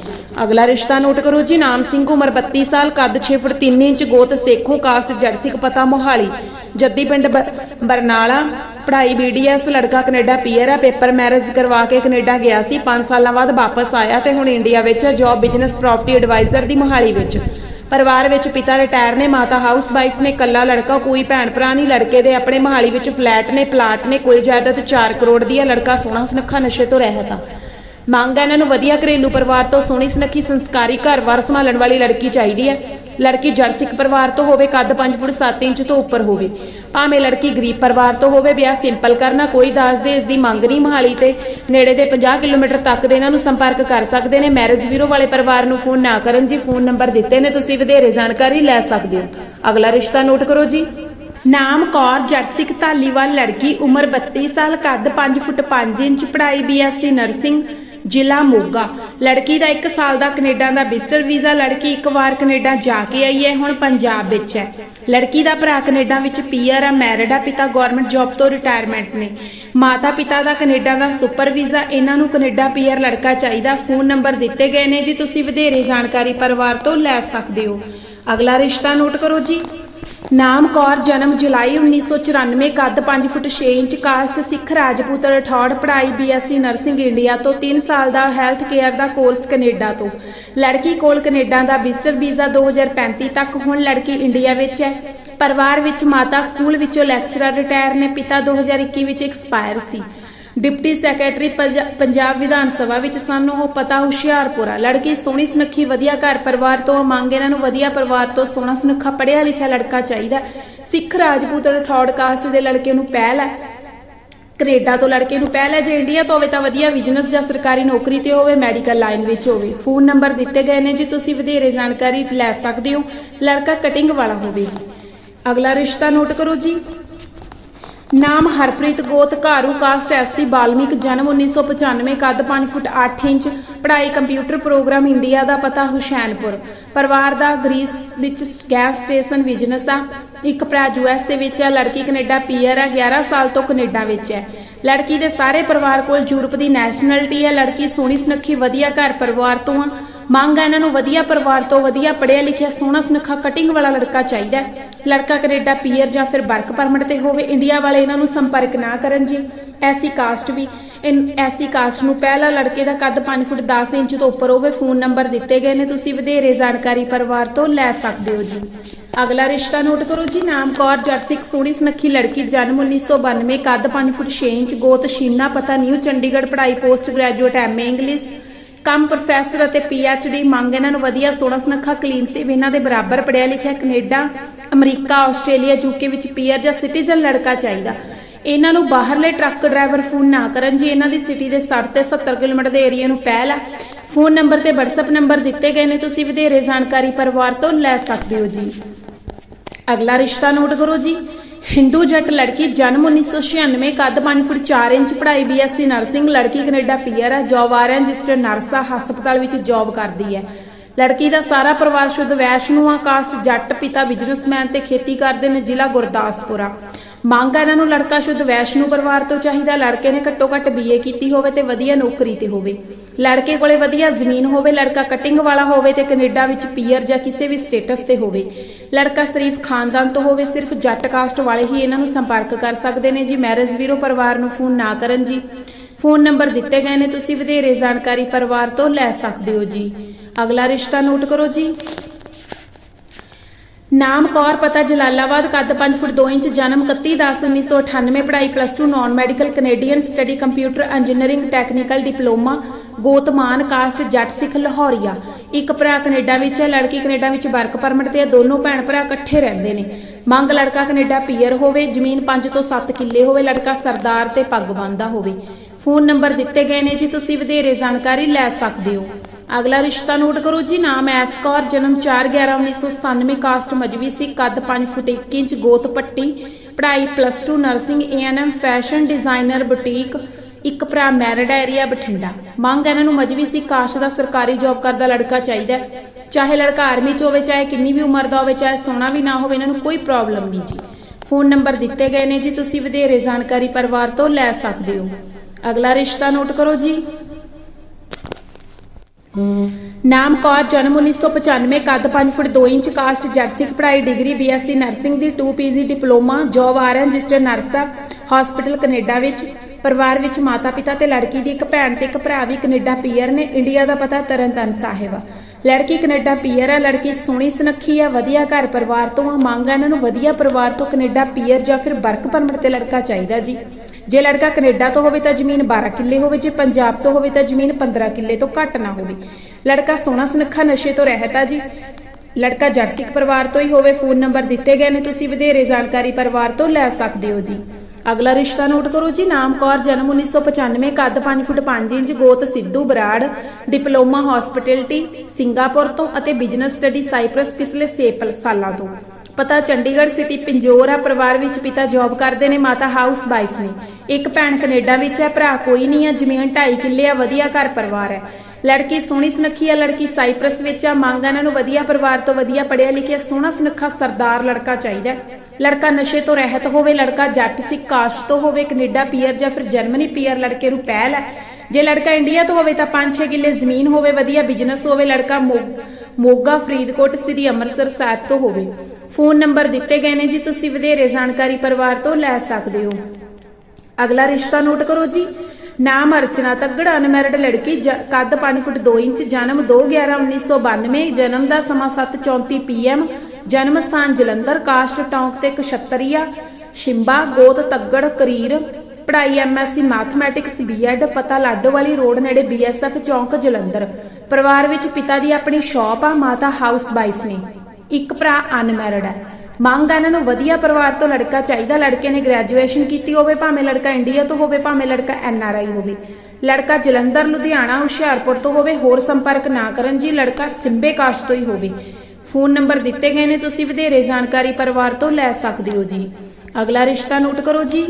ਅਗਲਾ ਰਿਸ਼ਤਾ ਨੋਟ ਕਰੋ ਜੀ। ਨਾਮ ਸਿੰਘ, ਉਮਰ 32 ਸਾਲ, ਕੱਦ 6 ਫੁੱਟ 3 ਇੰਚ, ਗੋਤ ਸੇਖੋਂ ਕਾਸਟ ਜਰਸਿਕ ਪਤਾ ਮੋਹਾਲੀ। ਜੱਦੀ ਪਿੰਡ ਬਰਨਾਲਾ। ਪੜ੍ਹਾਈ ਬੀਡੀਐਸ ਲੜਕਾ ਕੈਨੇਡਾ ਪੀਅਰ ਆ ਪੇਪਰ ਮੈਰਿਜ ਕਰਵਾ ਕੇ ਕੈਨੇਡਾ ਗਿਆ ਸੀ। 5 ਸਾਲਾਂ ਬਾਅਦ ਵਾਪਸ ਆਇਆ ਤੇ ਹੁਣ ਇੰਡੀਆ ਵਿੱਚ ਜੌਬ ਬਿਜ਼ਨਸ ਪ੍ਰਾਪਰਟੀ ਐਡਵਾਈਜ਼ਰ ਦੀ ਮੋਹਾਲੀ ਵਿੱਚ। ਪਰਿਵਾਰ ਵਿੱਚ ਪਿਤਾ ਰਿਟਾਇਰ ਨੇ, ਮਾਤਾ ਹਾਊਸ ਵਾਈਫ ਨੇ, ਕੱਲਾ ਲੜਕਾ, ਕੋਈ ਭੈਣ ਭਰਾ ਨਹੀਂ, ਲੜਕੇ ਦੇ ਆਪਣੇ ਮੋਹਾਲੀ ਵਿੱਚ ਫਲੈਟ ਨੇ, ਪਲਾਟ ਨੇ ਕੋਈ ਜਾਇਦਾਦ 4 ਕਰੋੜ ਦੀ ਹੈ, ਲੜਕਾ ਸੋਹਣਾ ਸੁਨੱਖਾ ਨਸ਼ੇ ਤੋਂ ਰਹਿਤ ਆ ਮੰਗ ਹੈ ਇਹਨਾਂ ਨੂੰ ਵਧੀਆ ਘਰੇਲੂ ਪਰਿਵਾਰ ਤੋਂ ਸੋਹਣੀ ਸੁਨੱਖੀ ਸੰਸਕਾਰੀ ਘਰ ਵਾਰ ਸੰਭਾਲਣ ਵਾਲੀ ਲੜਕੀ ਚਾਹੀਦੀ ਹੈ। ਲੜਕੀ ਜਰਸਿਕ ਪਰਿਵਾਰ ਤੋਂ ਹੋਵੇ, ਕੱਦ 5 ਫੁੱਟ 7 ਇੰਚ ਤੋਂ ਉੱਪਰ ਹੋਵੇ। ਭਾਵੇਂ ਲੜਕੀ ਗਰੀਬ ਪਰਿਵਾਰ ਤੋਂ ਹੋਵੇ, ਵਿਆਹ ਸਿੰਪਲ ਕਰਨਾ, ਕੋਈ ਦਾਜ ਦੇ ਇਸ ਦੀ ਮੰਗ ਨਹੀਂ ਮਹਾਲੀ ਤੇ। ਨੇੜੇ ਦੇ 50 ਕਿਲੋਮੀਟਰ ਤੱਕ ਦੇ ਇਹਨਾਂ ਨੂੰ ਸੰਪਰਕ ਕਰ ਸਕਦੇ ਨੇ। ਮੈਰਿਜ ਵੀਰੋ ਵਾਲੇ ਪਰਿਵਾਰ ਨੂੰ ਫੋਨ ਨਾ ਕਰਨ ਜੀ, ਫੋਨ ਨੰਬਰ ਦਿੱਤੇ ਨੇ, ਤੁਸੀਂ ਵਧੇਰੇ ਜਾਣਕਾਰੀ ਲੈ ਸਕਦੇ ਹੋ। ਅਗਲਾ ਰਿਸ਼ਤਾ ਨੋਟ ਕਰੋ ਜੀ। ਨਾਮ ਕੌਰ ਜਰਸਿਕ ਧਾਲੀਵਾਲ, ਲੜਕੀ ਉਮਰ 32 ਸਾਲ, ਕੱਦ 5 ਫੁੱਟ 5 ਇੰਚ, ਪੜ੍ਹਾਈ ਬੀਐਸਸੀ ਨਰਸਿੰਗ ਜ਼ਿਲ੍ਹਾ ਮੋਗਾ। ਲੜਕੀ ਦਾ 1 ਸਾਲ ਦਾ ਕੈਨੇਡਾ ਦਾ ਵਿਜ਼ਟਰ ਵੀਜ਼ਾ। ਲੜਕੀ ਇੱਕ ਵਾਰ ਕੈਨੇਡਾ ਜਾ ਕੇ ਆਈ ਹੈ, ਹੁਣ ਪੰਜਾਬ ਵਿੱਚ ਹੈ। ਲੜਕੀ ਦਾ ਭਰਾ ਕੈਨੇਡਾ ਵਿੱਚ ਪੀਆਰ ਆ, ਮੈਰਿਡ ਆ। ਪਿਤਾ ਗਵਰਨਮੈਂਟ ਜੌਬ ਤੋਂ ਰਿਟਾਇਰਮੈਂਟ ਨੇ। ਮਾਤਾ ਪਿਤਾ ਦਾ ਕੈਨੇਡਾ ਦਾ ਸੁਪਰ ਵੀਜ਼ਾ। ਇਹਨਾਂ ਨੂੰ ਕੈਨੇਡਾ ਪੀਆਰ ਲੜਕਾ ਚਾਹੀਦਾ। ਫੋਨ ਨੰਬਰ ਦਿੱਤੇ ਗਏ ਨੇ ਜੀ। ਤੁਸੀਂ ਵਧੇਰੇ ਜਾਣਕਾਰੀ ਪਰਿਵਾਰ ਤੋਂ ਲੈ ਸਕਦੇ ਹੋ। ਅਗਲਾ ਰਿਸ਼ਤਾ ਨੋਟ ਕਰੋ ਜੀ। ਨਾਮ ਕੌਰ, ਜਨਮ ਜੁਲਾਈ 1994 ਕੱਦ 5 foot 6 inch caste Sikh Rajput Rathore, ਪੜ੍ਹਾਈ ਬੀਐਸਸੀ ਨਰਸਿੰਗ ਇੰਡੀਆ ਤੋਂ 3 ਸਾਲ ਦਾ ਹੈਲਥ ਕੇਅਰ ਦਾ ਕੋਰਸ ਕੈਨੇਡਾ ਤੋਂ। ਲੜਕੀ ਕੋਲ ਕੈਨੇਡਾ ਦਾ ਵਿਜ਼ਟਰ ਵੀਜ਼ਾ 2035 ਤੱਕ, ਹੁਣ ਲੜਕੀ ਇੰਡੀਆ ਵਿੱਚ ਹੈ। ਪਰਿਵਾਰ ਵਿੱਚ ਮਾਤਾ, ਸਕੂਲ ਵਿੱਚੋਂ ਲੈਕਚਰਰ ਰਿਟਾਇਰ ਨੇ, ਪਿਤਾ 2021 ਵਿੱਚ ਐਕਸਪਾਇਰ ਸੀ। ਡਿਪਟੀ ਸੈਕਟਰੀ ਪੰਜ- ਪੰਜਾਬ ਵਿਧਾਨ ਸਭਾ ਵਿੱਚ ਸਾਨੂੰ ਉਹ ਪਤਾ, ਹੁਸ਼ਿਆਰਪੁਰਾ ਲੜਕੀ ਸੋਹਣੀ ਸੁਨੱਖੀ, ਵਧੀਆ ਘਰ ਪਰਿਵਾਰ ਤੋਂ ਮੰਗ ਇਹਨਾਂ ਨੂੰ ਵਧੀਆ ਪਰਿਵਾਰ ਤੋਂ ਸੋਹਣਾ ਸੁਨੱਖਾ, ਪੜ੍ਹਿਆ ਲਿਖਿਆ ਲੜਕਾ ਚਾਹੀਦਾ। ਸਿੱਖ ਰਾਜਪੂਤ ਰਠੌੜ ਕਾਸਟ ਦੇ ਲੜਕੇ ਨੂੰ ਪਹਿਲ ਹੈ। ਕੈਨੇਡਾ ਤੋਂ ਲੜਕੇ ਨੂੰ ਪਹਿਲ ਹੈ। ਜੇ ਇੰਡੀਆ ਤੋਂ ਹੋਵੇ ਤਾਂ ਵਧੀਆ ਬਿਜ਼ਨਸ ਜਾਂ ਸਰਕਾਰੀ ਨੌਕਰੀ ਤੇ ਹੋਵੇ, ਮੈਡੀਕਲ ਲਾਈਨ ਵਿੱਚ ਹੋਵੇ। ਫੋਨ ਨੰਬਰ ਦਿੱਤੇ ਗਏ ਨੇ ਜੀ, ਤੁਸੀਂ ਵਧੇਰੇ ਜਾਣਕਾਰੀ ਲੈ ਸਕਦੇ ਹੋ। ਲੜਕਾ ਕਟਿੰਗ ਵਾਲਾ ਹੋਵੇ ਜੀ। ਅਗਲਾ ਰਿਸ਼ਤਾ ਨੋਟ ਕਰੋ ਜੀ। ਨਾਮ ਹਰਪ੍ਰੀਤ ਗੋਤ, ਘਾਰੂ ਕਾਸਟ ਐਸਸੀ ਬਾਲਮਿਕ, ਜਨਮ 1995 ਕੱਦ 5 ਫੁੱਟ 8 ਇੰਚ, ਪੜ੍ਹਾਈ ਕੰਪਿਊਟਰ ਪ੍ਰੋਗਰਾਮ ਇੰਡੀਆ ਦਾ ਪਤਾ ਹੁਸ਼ੈਨਪੁਰ ਪਰਿਵਾਰ ਦਾ ਗ੍ਰੀਸ ਵਿੱਚ ਗੈਸ ਸਟੇਸ਼ਨ ਬਿਜ਼ਨਸ ਆ। ਇੱਕ ਭਰਾ ਯੂਐਸਏ ਵਿੱਚ ਹੈ ਲੜਕੀ ਕੈਨੇਡਾ ਪੀਅਰ ਹੈ 11 ਸਾਲ ਤੋਂ ਕੈਨੇਡਾ ਵਿੱਚ ਹੈ ਲੜਕੀ ਦੇ ਸਾਰੇ ਪਰਿਵਾਰ ਕੋਲ ਯੂਰਪ ਦੀ ਨੈਸ਼ਨੈਲਿਟੀ ਹੈ ਲੜਕੀ ਸੋਹਣੀ ਸੁਨੱਖੀ, ਵਧੀਆ ਘਰ ਪਰਿਵਾਰ ਤੋਂ ਆ। ਮੰਗ ਹੈ ਇਹਨਾਂ ਨੂੰ ਵਧੀਆ ਪਰਿਵਾਰ ਤੋਂ ਵਧੀਆ ਪੜ੍ਹਿਆ ਲਿਖਿਆ ਸੋਹਣਾ ਸੁਨੱਖਾ ਕਟਿੰਗ ਵਾਲਾ ਲੜਕਾ ਚਾਹੀਦਾ। ਹੈ ਲੜਕਾ ਕੈਨੇਡਾ ਪੀਅਰ ਜਾਂ ਫਿਰ ਵਰਕ ਪਰਮਿਟ ਤੇ ਹੋਵੇ, ਇੰਡੀਆ ਵਾਲੇ ਇਹਨਾਂ ਨੂੰ ਸੰਪਰਕ ਨਾ ਕਰਨ ਜੀ। ਐਸੀ ਕਾਸਟ ਵੀ, ਇਨ, ਐਸੀ ਕਾਸਟ ਨੂੰ ਪਹਿਲਾ ਲੜਕੇ ਦਾ ਕੱਦ 5 ਫੁੱਟ 10 ਇੰਚ ਤੋਂ ਉੱਪਰ ਹੋਵੇ, ਫੋਨ ਨੰਬਰ ਦਿੱਤੇ ਗਏ ਨੇ, ਤੁਸੀਂ ਵਧੇਰੇ ਜਾਣਕਾਰੀ ਪਰਿਵਾਰ ਤੋਂ ਲੈ ਸਕਦੇ ਹੋ ਜੀ। ਅਗਲਾ ਰਿਸ਼ਤਾ ਨੋਟ ਕਰੋ ਜੀ, ਨਾਮ ਕੌਰ ਜਰਸਿਕ ਸੋਹਣੀ ਸੁਨੱਖੀ ਲੜਕੀ, ਜਨਮ 1992 ਕੱਦ 5 ਫੁੱਟ 6 ਇੰਚ, ਗੋਤ, ਸ਼ੀਨਾ ਪਤਾ, ਨਿਊ ਚੰਡੀਗੜ੍ਹ, ਪੜ੍ਹਾਈ post graduate M A English. ਕੰਮ ਪ੍ਰੋਫੈਸਰ ਅਤੇ ਡੀ ਮੰਗ ਇਹਨਾਂ ਨੂੰ ਵਧੀਆ ਸੋਹਣਾ ਸੁਨੱਖਾ ਕਲੀਨ ਸੇਵ ਇਹਨਾਂ ਦੇ ਬਰਾਬਰ ਪੜਿਆ ਲਿਖਿਆ Canada, America, Australia, U K ਵਿੱਚ ਪੀਆਰ ਜਾਂ ਸਿਟੀਜ਼ਨ ਲੜਕਾ ਚਾਹੀਦਾ। ਇਹਨਾਂ ਨੂੰ ਬਾਹਰਲੇ ਟਰੱਕ ਡਰਾਈਵਰ ਫੋਨ ਨਾ ਕਰਨ। ਜੀ ਇਹਨਾਂ ਦੀ ਸਿਟੀ ਦੇ 60 ਤੇ 70 ਕਿਲੋਮੀਟਰ ਦੇ ਏਰੀਆ ਨੂੰ ਪਹਿਲ ਹੈ ਫੋਨ ਨੰਬਰ ਤੇ WhatsApp ਨੰਬਰ ਦਿੱਤੇ ਗਏ ਨੇ, ਤੁਸੀਂ ਵਧੇਰੇ ਜਾਣਕਾਰੀ ਪਰਿਵਾਰ ਤੋਂ ਲੈ ਸਕਦੇ ਹੋ ਜੀ। ਅਗਲਾ ਰਿਸ਼ਤਾ ਨੋਟ ਕਰੋ ਜੀ। ਹਿੰਦੂ ਜੱਟ ਲੜਕੀ ਜਨਮ 1996 ਕੱਦ 5 ਫੁੱਟ 4 ਇੰਚ ਪੜ੍ਹਾਈ ਬੀਐਸਸੀ ਨਰਸਿੰਗ, ਲੜਕੀ ਕੈਨੇਡਾ ਪੀਆਰ ਹੈ, ਜੌਬ ਆ ਰਿਹਾ ਨਰਸਾ ਹਸਪਤਾਲ ਵਿੱਚ ਜੌਬ ਕਰਦੀ ਹੈ। ਲੜਕੀ ਦਾ ਸਾਰਾ ਪਰਿਵਾਰ ਸ਼ੁੱਧ ਵੈਸ਼ਨੂ ਆ ਕਾਸਟ ਜੱਟ, ਪਿਤਾ ਬਿਜ਼ਨਸਮੈਨ ਤੇ ਖੇਤੀ ਕਰਦੇ ਨੇ ਜ਼ਿਲ੍ਹਾ ਗੁਰਦਾਸਪੁਰਾ ਮੰਗ ਹੈ ਇਹਨਾਂ ਨੂੰ ਲੜਕਾ ਸ਼ੁੱਧ ਵੈਸ਼ਨੂ ਪਰਿਵਾਰ ਤੋਂ ਚਾਹੀਦਾ, ਲੜਕੇ ਨੇ ਘੱਟੋ ਘੱਟ ਬੀਏ ਕੀਤੀ ਹੋਵੇ ਤੇ ਵਧੀਆ ਨੌਕਰੀ ਤੇ ਹੋਵੇ। ਲੜਕੇ ਕੋਲੇ ਵਧੀਆ ਜ਼ਮੀਨ ਹੋਵੇ, ਲੜਕਾ ਕਟਿੰਗ ਵਾਲਾ ਹੋਵੇ ਤੇ ਕੈਨੇਡਾ ਵਿੱਚ ਪੀਅਰ ਜਾਂ ਕਿਸੇ ਵੀ ਸਟੇਟਸ ਤੇ ਹੋਵੇ। ਲੜਕਾ ਸ਼ਰੀਫ ਖਾਨਦਾਨ ਤੋਂ ਹੋਵੇ ਸਿਰਫ ਜੱਟ ਕਾਸਟ ਵਾਲੇ ਹੀ ਇਹਨਾਂ ਨੂੰ ਸੰਪਰਕ ਕਰ ਸਕਦੇ ਨੇ ਜੀ। ਮੈਰਿਜ ਵੀਰੋ ਪਰਿਵਾਰ ਨੂੰ ਫੋਨ ਨਾ ਕਰਨ ਜੀ। ਫੋਨ ਨੰਬਰ ਦਿੱਤੇ ਗਏ ਨੇ, ਤੁਸੀਂ ਵਧੇਰੇ ਜਾਣਕਾਰੀ ਪਰਿਵਾਰ ਤੋਂ ਲੈ ਸਕਦੇ ਹੋ ਜੀ। ਅਗਲਾ ਰਿਸ਼ਤਾ ਨੋਟ ਕਰੋ ਜੀ। ਨਾਮ ਕੌਰ, ਪਤਾ ਜਲਾਲਾਬਾਦ, ਕੱਦ 5 ਫੁੱਟ 2 ਇੰਚ, ਜਨਮ 31/10/1998 ਪੜ੍ਹਾਈ plus 2 non medical Canadian study computer engineering technical diploma ਗੋਤਮਾਨ caste ਜੱਟ ਸਿੱਖ, ਲਾਹੌਰੀਆ। ਇੱਕ ਭਰਾ ਕੈਨੇਡਾ ਵਿੱਚ ਹੈ, ਲੜਕੀ ਕੈਨੇਡਾ ਵਿੱਚ ਵਰਕ ਪਰਮਿਟ ਤੇ ਹੈ, ਦੋਨੋਂ ਭੈਣ ਭਰਾ ਇਕੱਠੇ ਰਹਿੰਦੇ ਨੇ। ਮੰਗ ਲੜਕਾ ਕੈਨੇਡਾ ਪੀਅਰ ਹੋਵੇ, ਜ਼ਮੀਨ 5 ਤੋਂ 7 ਕਿੱਲੇ ਹੋਵੇ, ਲੜਕਾ ਸਰਦਾਰ ਤੇ ਪੱਗ ਬੰਨਦਾ ਹੋਵੇ। ਫੋਨ ਨੰਬਰ ਦਿੱਤੇ ਗਏ ਨੇ ਜੀ, ਤੁਸੀਂ ਵਧੇਰੇ ਜਾਣਕਾਰੀ ਲੈ ਸਕਦੇ ਹੋ। ਅਗਲਾ ਰਿਸ਼ਤਾ ਨੋਟ ਕਰੋ ਜੀ, ਨਾਮ ਐਸ ਕੌਰ, ਜਨਮ 4/11/1997 ਕਾਸਟ ਮਜਵੀ ਸੀ, ਕੱਦ 5 ਫੁੱਟ 1 ਇੰਚ, ਗੋਤ ਪੱਟੀ, ਪੜ੍ਹਾਈ plus 2 nursing ANM fashion designer boutique ਇੱਕ ਭਰਾ ਮੈਰਿਡ ਏਰੀਆ ਬਠਿੰਡਾ। ਮੰਗ ਇਹਨਾਂ ਨੂੰ ਮਜਵੀ ਸੀ ਕਾਸਟ ਦਾ ਸਰਕਾਰੀ ਜੌਬ ਕਰਦਾ ਲੜਕਾ ਚਾਹੀਦਾ ਚਾਹੇ ਲੜਕਾ ਆਰਮੀ 'ਚ ਹੋਵੇ, ਚਾਹੇ ਕਿੰਨੀ ਵੀ ਉਮਰ ਦਾ ਹੋਵੇ, ਚਾਹੇ ਸੋਹਣਾ ਵੀ ਨਾ ਹੋਵੇ, ਇਹਨਾਂ ਨੂੰ ਕੋਈ ਪ੍ਰੋਬਲਮ ਨਹੀਂ ਜੀ। ਫੋਨ ਨੰਬਰ ਦਿੱਤੇ ਗਏ ਨੇ ਜੀ, ਤੁਸੀਂ ਵਧੇਰੇ ਜਾਣਕਾਰੀ ਪਰਿਵਾਰ ਤੋਂ ਲੈ ਸਕਦੇ ਹੋ। ਅਗਲਾ ਰਿਸ਼ਤਾ ਨੋਟ ਕਰੋ ਜੀ ਨਾਮ ਕੌਰ, ਜਨਮ 1995 ਕੱਦ 5 ਫੁੱਟ 2 ਇੰਚ, ਕਾਸਟ ਜਰਸਿਕ ਪੜ੍ਹਾਈ ਡਿਗਰੀ ਬੀਐਸਸੀ ਨਰਸਿੰਗ ਦੀ 2 PG diploma job R register nurse ਆ ਹਸਪੀਟਲ ਕੈਨੇਡਾ ਵਿੱਚ, ਪਰਿਵਾਰ ਵਿੱਚ ਮਾਤਾ ਪਿਤਾ ਤੇ ਲੜਕੀ ਦੀ ਇੱਕ ਭੈਣ ਤੇ ਇੱਕ ਭਰਾ ਵੀ ਕੈਨੇਡਾ ਪੀਅਰ ਨੇ ਇੰਡੀਆ ਦਾ ਪਤਾ ਤਰਨਤਨ ਸਾਹਿਬ ਆ। ਲੜਕੀ ਕੈਨੇਡਾ ਪੀਅਰ ਆ, ਲੜਕੀ ਸੋਹਣੀ ਸੁਨੱਖੀ ਆ, ਵਧੀਆ ਘਰ ਪਰਿਵਾਰ ਤੋਂ ਆ, ਮੰਗ ਆ, ਇਹਨਾਂ ਨੂੰ ਵਧੀਆ ਪਰਿਵਾਰ ਤੋਂ ਕੈਨੇਡਾ ਪੀਅਰ ਜਾਂ ਫਿਰ ਵਰਕ ਪਰਮਿਟ ਤੇ ਲੜਕਾ ਚਾਹੀਦਾ ਜੀ। ਜੇ ਲੜਕਾ ਕੈਨੇਡਾ ਤੋਂ ਹੋਵੇ ਤਾਂ ਜ਼ਮੀਨ 12 ਕਿੱਲੇ ਹੋਵੇ, ਜੇ ਪੰਜਾਬ ਤੋਂ ਹੋਵੇ ਤਾਂ ਜ਼ਮੀਨ 15 ਕਿੱਲੇ ਤੋਂ ਘੱਟ ਨਾ ਹੋਵੇ। ਲੜਕਾ ਸੋਹਣਾ ਸੁਨੱਖਾ ਨਸ਼ੇ ਤੋਂ ਰਹਿਤ ਆ ਜੀ। ਲੜਕਾ ਜਰਸਿਕ ਪਰਿਵਾਰ ਤੋਂ ਹੀ ਹੋਵੇ, ਫੋਨ ਨੰਬਰ ਦਿੱਤੇ ਗਏ ਨੇ, ਤੁਸੀਂ ਵਧੇਰੇ ਜਾਣਕਾਰੀ ਪਰਿਵਾਰ ਤੋਂ ਲੈ ਸਕਦੇ ਹੋ ਜੀ। ਅਗਲਾ ਰਿਸ਼ਤਾ ਨੋਟ ਕਰੋ ਜੀ, ਨਾਮ ਕੌਰ, ਜਨਮ 1995 ਕੱਦ 5 ਫੁੱਟ 5 ਇੰਚ, ਗੋਤ Sidhu Brar, diploma hospitality Singapore ਤੋਂ ਅਤੇ ਬਿਜ਼ਨਸ ਸਟੱਡੀ ਸਾਈਪ੍ਰਸ ਪਿਛਲੇ 6 ਸਾਲਾਂ ਤੋਂ। ਪਤਾ ਚੰਡੀਗੜ੍ਹ ਸਿਟੀ ਪਿੰਜੋਰ ਆ, ਪਰਿਵਾਰ ਵਿੱਚ ਪਿਤਾ ਜੌਬ ਕਰਦੇ ਨੇ, ਮਾਤਾ ਹਾਊਸ ਵਾਈਫ ਨੇ। ਇੱਕ ਭੈਣ ਕੈਨੇਡਾ ਵਿੱਚ ਹੈ, ਭਰਾ ਕੋਈ ਨਹੀਂ ਹੈ, ਜ਼ਮੀਨ 2.5 ਕਿੱਲੇ ਆ, ਵਧੀਆ ਘਰ ਪਰਿਵਾਰ ਹੈ। ਲੜਕੀ ਸੋਹਣੀ ਸੁਨੱਖੀ ਆ, ਲੜਕੀ ਸਾਈਪ੍ਰਸ ਵਿੱਚ ਆ, ਮੰਗ ਇਹਨਾਂ ਨੂੰ ਵਧੀਆ ਪਰਿਵਾਰ ਤੋਂ ਵਧੀਆ ਪੜ੍ਹਿਆ ਲਿਖਿਆ, ਸੋਹਣਾ ਸੁਨੱਖਾ ਸਰਦਾਰ ਲੜਕਾ ਚਾਹੀਦਾ ਲੜਕਾ ਨਸ਼ੇ ਤੋਂ ਰਹਿਤ ਹੋਵੇ, ਲੜਕਾ ਜੱਟ ਸਿੱਖ ਕਾਸਟ ਤੋਂ ਹੋਵੇ, ਕੈਨੇਡਾ ਪੀਅਰ ਜਾਂ ਫਿਰ ਜਰਮਨੀ ਪੀਅਰ ਲੜਕੇ ਨੂੰ ਪਹਿਲ ਹੈ। ਜੇ ਲੜਕਾ ਇੰਡੀਆ ਤੋਂ ਹੋਵੇ ਤਾਂ 5-6 ਕਿੱਲੇ ਜ਼ਮੀਨ ਹੋਵੇ, ਵਧੀਆ ਬਿਜ਼ਨਸ ਹੋਵੇ, ਲੜਕਾ ਮੋ- ਮੋਗਾ ਫਰੀਦਕੋਟ ਸ੍ਰੀ ਅੰਮ੍ਰਿਤਸਰ ਸਾਹਿਬ ਤੋਂ ਹੋਵੇ। ਫੋਨ ਨੰਬਰ ਦਿੱਤੇ ਗਏ ਨੇ ਜੀ, ਤੁਸੀਂ ਵਧੇਰੇ ਜਾਣਕਾਰੀ ਪਰਿਵਾਰ ਤੋਂ ਲੈ ਸਕਦੇ ਹੋ। ਅਗਲਾ ਰਿਸ਼ਤਾ ਨੋਟ ਕਰੋ ਜੀ। ਨਾਮ ਅਰਚਨਾ ਤੱਗੜ, ਅਨਮੈਰਿਡ ਲੜਕੀ, ਜ- ਕੱਦ 5 ਫੁੱਟ 2 ਇੰਚ, ਜਨਮ 2/11/1992 ਜਨਮ ਦਾ ਸਮਾਂ 7:34 ਪੀਐਮ, ਜਨਮ ਸਥਾਨ ਜਲੰਧਰ, ਕਾਸਟ ਟੌਂਕ ਤੇ ਕਸ਼ਤਰੀਆ ਸ਼ਿੰਬਾ, ਗੋਤ ਤੱਗੜ, ਕਰੀਰ, ਪੜ੍ਹਾਈ ਐਮਐਸਸੀ ਮੈਥਮੈਟਿਕਸ, ਬੀਐਡ, ਪਤਾ ਲਾਡੋਵਾਲੀ ਰੋਡ ਨੇੜੇ ਬੀਐਸਐਫ ਚੌਂਕ, ਜਲੰਧਰ। ਪਰਿਵਾਰ ਵਿੱਚ ਪਿਤਾ ਦੀ ਆਪਣੀ ਸ਼ਾਪ ਆ, ਮਾਤਾ ਹਾਊਸ ਵਾਈਫ ਨੇ। ਇੱਕ ਭਰਾ ਅਨਮੈਰਿਡ ਹੈ। ਮੰਗ ਆ ਇਹਨਾਂ ਨੂੰ ਵਧੀਆ ਪਰਿਵਾਰ ਤੋਂ ਲੜਕਾ ਚਾਹੀਦਾ। ਲੜਕੇ ਨੇ ਗ੍ਰੈਜੂਏਸ਼ਨ ਕੀਤੀ ਹੋਵੇ, ਭਾਵੇਂ ਲੜਕਾ ਇੰਡੀਆ ਤੋਂ ਹੋਵੇ, ਭਾਵੇਂ ਲੜਕਾ ਐਨਆਰਆਈ ਹੋਵੇ। ਲੜਕਾ ਜਲੰਧਰ, ਲੁਧਿਆਣਾ, ਹੁਸ਼ਿਆਰਪੁਰ ਤੋਂ ਹੋਵੇ, ਹੋਰ ਸੰਪਰਕ ਨਾ ਕਰਨ ਜੀ, ਲੜਕਾ ਸਿੰਬੇ ਕਾਸ਼ ਤੋਂ ਹੀ ਹੋਵੇ। ਫੋਨ ਨੰਬਰ ਦਿੱਤੇ ਗਏ ਨੇ, ਤੁਸੀਂ ਵਧੇਰੇ ਜਾਣਕਾਰੀ ਪਰਿਵਾਰ ਤੋਂ ਲੈ ਸਕਦੇ ਹੋ ਜੀ। ਅਗਲਾ ਰਿਸ਼ਤਾ ਨੋਟ ਕਰੋ ਜੀ।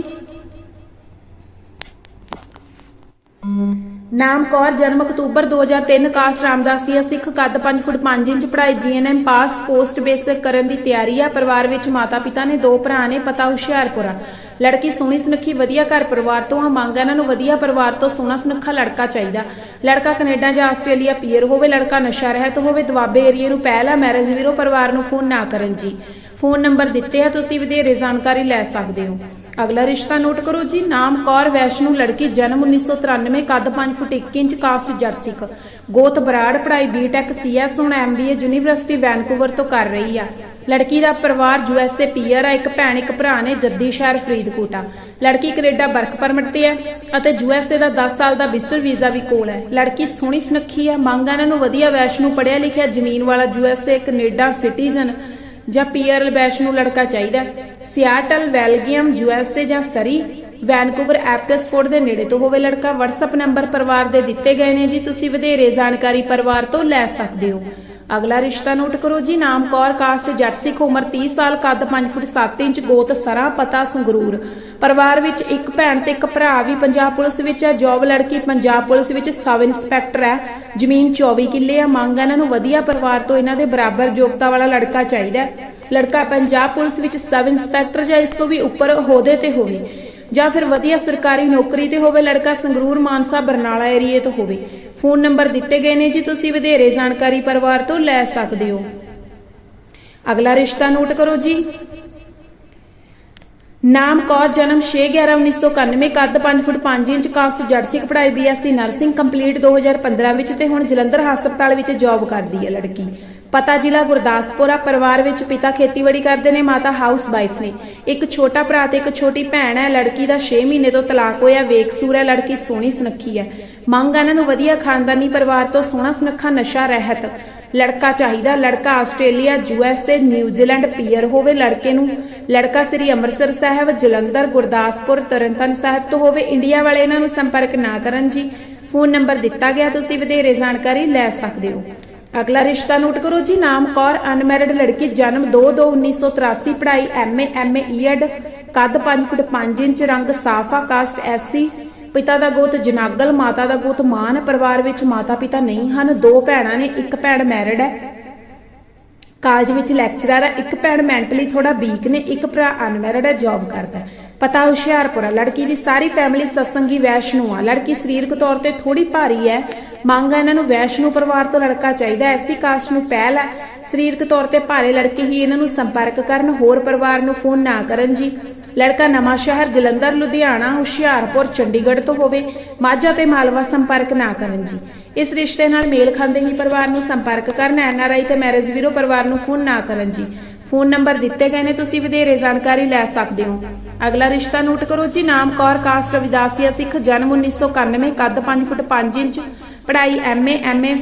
ਨਾਮ ਕੌਰ, ਜਨਮ ਅਕਤੂਬਰ 2003 ਕਾਸਟ ਰਾਮਦਾਸੀਆ ਸਿੱਖ ਕੱਦ 5 ਫੁੱਟ 5 ਇੰਚ ਪੜ੍ਹਾਈ ਜੀਐਨਐਮ ਪਾਸ ਪੋਸਟ ਬੇਸਿਕ ਕਰਨ ਦੀ ਤਿਆਰੀ ਆ। ਪਰਿਵਾਰ ਵਿੱਚ ਮਾਤਾ ਪਿਤਾ ਨੇ ਦੋ ਭਰਾ ਨੇ, ਪਤਾ ਹੁਸ਼ਿਆਰਪੁਰਾ। ਲੜਕੀ ਸੋਹਣੀ ਸੁਨੱਖੀ, ਵਧੀਆ ਘਰ ਪਰਿਵਾਰ ਤੋਂ ਆ। ਮੰਗ ਆ ਇਹਨਾਂ ਨੂੰ ਵਧੀਆ ਪਰਿਵਾਰ ਤੋਂ ਸੋਹਣਾ ਸੁਨੱਖਾ ਲੜਕਾ ਚਾਹੀਦਾ। ਲੜਕਾ ਕੈਨੇਡਾ ਜਾਂ ਆਸਟ੍ਰੇਲੀਆ ਪੀਅਰ ਹੋਵੇ, ਲੜਕਾ ਨਸ਼ਾ ਰਹਿਤ ਹੋਵੇ ਦਵਾਬੇ ਏਰੀਏ ਨੂੰ ਪਹਿਲ ਆ। ਮੈਰਿਜ ਵੀਰੋ, ਪਰਿਵਾਰ ਨੂੰ ਫੋਨ ਨਾ ਕਰਨ ਜੀ। ਫੋਨ ਨੰਬਰ ਦਿੱਤੇ ਆ, ਤੁਸੀਂ ਵਧੇਰੇ ਜਾਣਕਾਰੀ ਲੈ ਸਕਦੇ ਹੋ। ਅਗਲਾ ਰਿਸ਼ਤਾ ਨੋਟ ਕਰੋ ਜੀ, ਨਾਮ ਕੌਰ, ਵੈਸ਼ਨੂ, ਲੜਕੀ, ਜਨਮ 1993 ਕੱਦ 5 ਫੁੱਟ 1 ਇੰਚ, ਕਾਸਟ ਜਰਸਿਕ ਗੋਤ ਬਰਾੜ, ਪੜ੍ਹਾਈ ਬੀਟੈਕ ਸੀਐਸ ਹੁਣ ਐਮਬੀਏ ਯੂਨੀਵਰਸਿਟੀ ਵੈਨਕੂਵਰ ਤੋਂ ਕਰ ਰਹੀ ਆ। ਲੜਕੀ ਦਾ ਪਰਿਵਾਰ ਯੂਐਸਏ ਪੀਅਰ ਆ, ਇੱਕ ਭੈਣ, ਇੱਕ ਭਰਾ ਨੇ ਜੱਦੀ ਸ਼ਹਿਰ ਫਰੀਦਕੋਟ ਆ। ਲੜਕੀ ਕੈਨੇਡਾ ਵਰਕ ਪਰਮਿਟ ਤੇ ਹੈ ਅਤੇ ਯੂਐਸਏ ਦਾ 10 ਸਾਲ ਦਾ ਵਿਜ਼ਟਰ ਵੀਜ਼ਾ ਵੀ ਕੋਲ ਹੈ ਲੜਕੀ ਸੋਹਣੀ ਸੁਨੱਖੀ ਆ, ਮੰਗ ਆ ਇਹਨਾਂ ਨੂੰ ਵਧੀਆ ਵੈਸ਼ਨੂ ਪੜ੍ਹਿਆ ਲਿਖਿਆ ਜ਼ਮੀਨ ਵਾਲਾ ਯੂਐਸਏ ਕੈਨੇਡਾ ਸਿਟੀਜ਼ਨ ਜਾਂ ਪੀਆਰ ਵੈਸ਼ਨੂ ਲੜਕਾ ਚਾਹੀਦਾ ਸਿਆਟਲ ਬੈਲਜੀਅਮ ਯੂਐਸਏ ਜਾਂ ਸਰੀ? ਵੈਨਕੂਵਰ ਐਪਟਸਫੋਰਡ ਦੇ ਨੇੜੇ ਤੋਂ ਹੋਵੇ ਲੜਕਾ WhatsApp ਨੰਬਰ ਪਰਿਵਾਰ ਦੇ ਦਿੱਤੇ ਗਏ ਨੇ ਜੀ, ਤੁਸੀਂ ਵਧੇਰੇ ਜਾਣਕਾਰੀ ਪਰਿਵਾਰ ਤੋਂ ਲੈ ਸਕਦੇ ਹੋ। ਅਗਲਾ ਰਿਸ਼ਤਾ ਨੋਟ ਕਰੋ ਜੀ ਨਾਮ ਕੌਰ ਕਾਸਟ ਜੱਟ ਸਿੱਖ ਉਮਰ 30 ਸਾਲ, ਕੱਦ 5 ਫੁੱਟ 7 ਇੰਚ, ਗੋਤ ਸਰਾ, ਪਤਾ ਸੰਗਰੂਰ। ਪਰਿਵਾਰ ਵਿੱਚ ਇੱਕ ਭੈਣ ਤੇ ਇੱਕ ਭਰਾ ਵੀ ਪੰਜਾਬ ਪੁਲਿਸ ਵਿੱਚ ਹੈ। ਜੌਬ ਲੜਕੀ ਪੰਜਾਬ ਪੁਲਿਸ ਵਿੱਚ ਸਬ ਇੰਸਪੈਕਟਰ ਹੈ। ਜ਼ਮੀਨ 24 ਕਿੱਲੇ ਆ ਮੰਗ ਇਹਨਾਂ ਨੂੰ ਵਧੀਆ ਪਰਿਵਾਰ ਤੋਂ ਇਹਨਾਂ ਦੇ ਬਰਾਬਰ ਯੋਗਤਾ ਵਾਲਾ ਲੜਕਾ ਚਾਹੀਦਾ ਹੈ। ਲੜਕਾ ਪੰਜਾਬ ਪੁਲਿਸ ਵਿੱਚ ਸਬ ਇੰਸਪੈਕਟਰ ਜਾਂ ਇਸ ਤੋਂ ਵੀ ਉੱਪਰ ਅਹੁਦੇ ਤੇ ਹੋਵੇ ਜਾਂ ਫਿਰ ਵਧੀਆ ਸਰਕਾਰੀ ਨੌਕਰੀ ਤੇ ਹੋਵੇ, ਲੜਕਾ ਸੰਗਰੂਰ ਮਾਨਸਾ ਬਰਨਾਲਾ ਏਰੀਏ ਤੋਂ ਹੋਵੇ। ਫੋਨ ਨੰਬਰ ਦਿੱਤੇ ਗਏ ਨੇ ਜੀ, ਤੁਸੀਂ ਵਧੇਰੇ ਜਾਣਕਾਰੀ ਪਰਿਵਾਰ ਤੋਂ ਲੈ ਸਕਦੇ ਹੋ। ਅਗਲਾ ਰਿਸ਼ਤਾ ਨੋਟ ਕਰੋ ਜੀ। ਨਾਮ ਕੌਰ, ਜਨਮ 6/11/1991 ਕੱਦ 5 ਫੁੱਟ 5 ਇੰਚ ਕਾਸਟ ਜੱਟ ਸਿੱਖ ਪੜ੍ਹਾਈ, ਬੀਐਸਸੀ ਨਰਸਿੰਗ ਕੰਪਲੀਟ 2015 ਵਿੱਚ ਤੇ ਹੁਣ ਜਲੰਧਰ ਹਸਪਤਾਲ ਵਿੱਚ ਜੌਬ ਕਰਦੀ ਹੈ ਲੜਕੀ। ਪਤਾ ਜ਼ਿਲ੍ਹਾ ਗੁਰਦਾਸਪੁਰ ਆ ਪਰਿਵਾਰ ਵਿੱਚ ਪਿਤਾ ਖੇਤੀਬਾੜੀ ਕਰਦੇ ਨੇ, ਮਾਤਾ ਹਾਊਸ ਵਾਈਫ ਨੇ। ਇੱਕ ਛੋਟਾ ਭਰਾ ਤੇ ਇੱਕ ਛੋਟੀ ਭੈਣ ਹੈ, ਲੜਕੀ ਦਾ 6 ਮਹੀਨੇ ਤੋਂ ਤਲਾਕ ਹੋਇਆ, ਵੇਕਸੂਰ ਹੈ, ਲੜਕੀ ਸੋਹਣੀ ਸੁਨੱਖੀ ਹੈ। ਮੰਗ ਇਹਨਾਂ ਨੂੰ ਵਧੀਆ ਖਾਨਦਾਨੀ ਪਰਿਵਾਰ ਤੋਂ ਸੋਹਣਾ ਸੁਨੱਖਾ, ਨਸ਼ਾ, ਰਹਿਤ। ਲੜਕਾ ਚਾਹੀਦਾ, ਲੜਕਾ ਆਸਟ੍ਰੇਲੀਆ ਯੂਐਸਏ ਨਿਊਜ਼ੀਲੈਂਡ ਪੀਅਰ ਹੋਵੇ ਲੜਕੇ ਨੂੰ। ਲੜਕਾ ਸ੍ਰੀ ਅੰਮ੍ਰਿਤਸਰ ਸਾਹਿਬ, ਜਲੰਧਰ, ਗੁਰਦਾਸਪੁਰ, ਤਰਨਤਾਰਨ ਸਾਹਿਬ ਤੋਂ ਹੋਵੇ ਇੰਡੀਆ ਵਾਲੇ, ਇਹਨਾਂ ਨੂੰ ਸੰਪਰਕ ਨਾ ਕਰਨ ਜੀ। ਫੋਨ ਨੰਬਰ ਦਿੱਤਾ ਗਿਆ, ਤੁਸੀਂ ਵਧੇਰੇ ਜਾਣਕਾਰੀ ਲੈ ਸਕਦੇ ਹੋ। ਅਗਲਾ ਰਿਸ਼ਤਾ ਨੋਟ ਕਰੋ ਜੀ, ਨਾਮ ਕੌਰ, ਅਨਮੈਰਿਡ ਲੜਕੀ, ਜਨਮ 2/2/1983 ਪੜ੍ਹਾਈ ਐਮਏ ਐਮਏ ਈਐਡ ਕੱਦ 5 ਫੁੱਟ 5 ਇੰਚ, ਰੰਗ ਸਾਫਾ, ਕਾਸਟ ਐਸਸੀ ਪਿਤਾ ਦਾ ਗੋਤ ਜਨਾਗਲ, ਮਾਤਾ ਦਾ ਗੋਤ ਮਾਨ, ਪਰਿਵਾਰ ਵਿੱਚ ਮਾਤਾ ਪਿਤਾ ਨਹੀਂ ਹਨ, ਦੋ ਭੈਣਾਂ ਨੇ, ਇੱਕ ਭੈਣ ਮੈਰਿਡ ਹੈ। ਕਾਲਜ ਵਿੱਚ ਲੈਕਚਰਰ ਹੈ, ਇੱਕ ਭੈਣ ਮੈਂਟਲੀ ਥੋੜਾ ਵੀਕ ਨੇ, ਇੱਕ ਭਰਾ ਅਨਮੈਰਿਡ ਹੈ, ਜੌਬ ਕਰਦਾ ਪਤਾ ਹੁਸ਼ਿਆਰਪੁਰ ਹੈ ਲੜਕੀ ਦੀ ਸਾਰੀ ਫੈਮਿਲੀ ਸਤਸੰਗੀ ਵੈਸ਼ਨੂ ਆ ਲੜਕੀ ਸਰੀਰਕ ਤੌਰ ਤੇ ਥੋੜੀ ਭਾਰੀ ਹੈ, ਮੰਗ ਹੈ ਇਹਨਾਂ ਨੂੰ ਵੈਸ਼ਨੂ ਪਰਿਵਾਰ ਤੋਂ ਲੜਕਾ ਚਾਹੀਦਾ ਐਸੀ ਕਾਸਟ ਨੂੰ ਪਹਿਲ ਹੈ। ਸਰੀਰਕ ਤੌਰ ਤੇ ਭਾਰੇ ਲੜਕੇ ਹੀ ਇਹਨਾਂ ਨੂੰ ਸੰਪਰਕ ਕਰਨ, ਹੋਰ ਪਰਿਵਾਰ ਨੂੰ ਫੋਨ ਨਾ ਕਰਨ ਜੀ। ਲੜਕਾ ਨਵਾਂ ਸ਼ਹਿਰ ਜਲੰਧਰ, ਲੁਧਿਆਣਾ, ਹੁਸ਼ਿਆਰਪੁਰ, ਚੰਡੀਗੜ੍ਹ ਤੋਂ ਹੋਵੇ, ਮਾਝਾ ਤੇ ਮਾਲਵਾ ਸੰਪਰਕ ਨਾ ਕਰਨ ਜੀ। ਇਸ ਰਿਸ਼ਤੇ ਨਾਲ ਮੇਲ ਖਾਂਦੇ ਹੀ ਪਰਿਵਾਰ ਨੂੰ ਸੰਪਰਕ ਕਰਨ ਐਨਆਰਆਈ ਤੇ ਮੈਰਿਜ ਵੀਰੋ ਪਰਿਵਾਰ ਨੂੰ ਫੋਨ ਨਾ ਕਰਨ ਜੀ। ਫੋਨ ਨੰਬਰ ਦਿੱਤੇ ਗਏ ਨੇ, ਤੁਸੀਂ ਵਧੇਰੇ ਜਾਣਕਾਰੀ ਲੈ ਸਕਦੇ ਹੋ। ਅਗਲਾ ਰਿਸ਼ਤਾ ਨੋਟ ਕਰੋ ਜੀ। ਨਾਮ ਕੌਰ, ਕਾਸਟ ਰਵਿਦਾਸੀਆ ਸਿੱਖ, ਜਨਮ 1991 ਕੱਦ 5 ਫੁੱਟ 5 ਇੰਚ, ਪੜ੍ਹਾਈ ਐਮਏ ਐਮਏ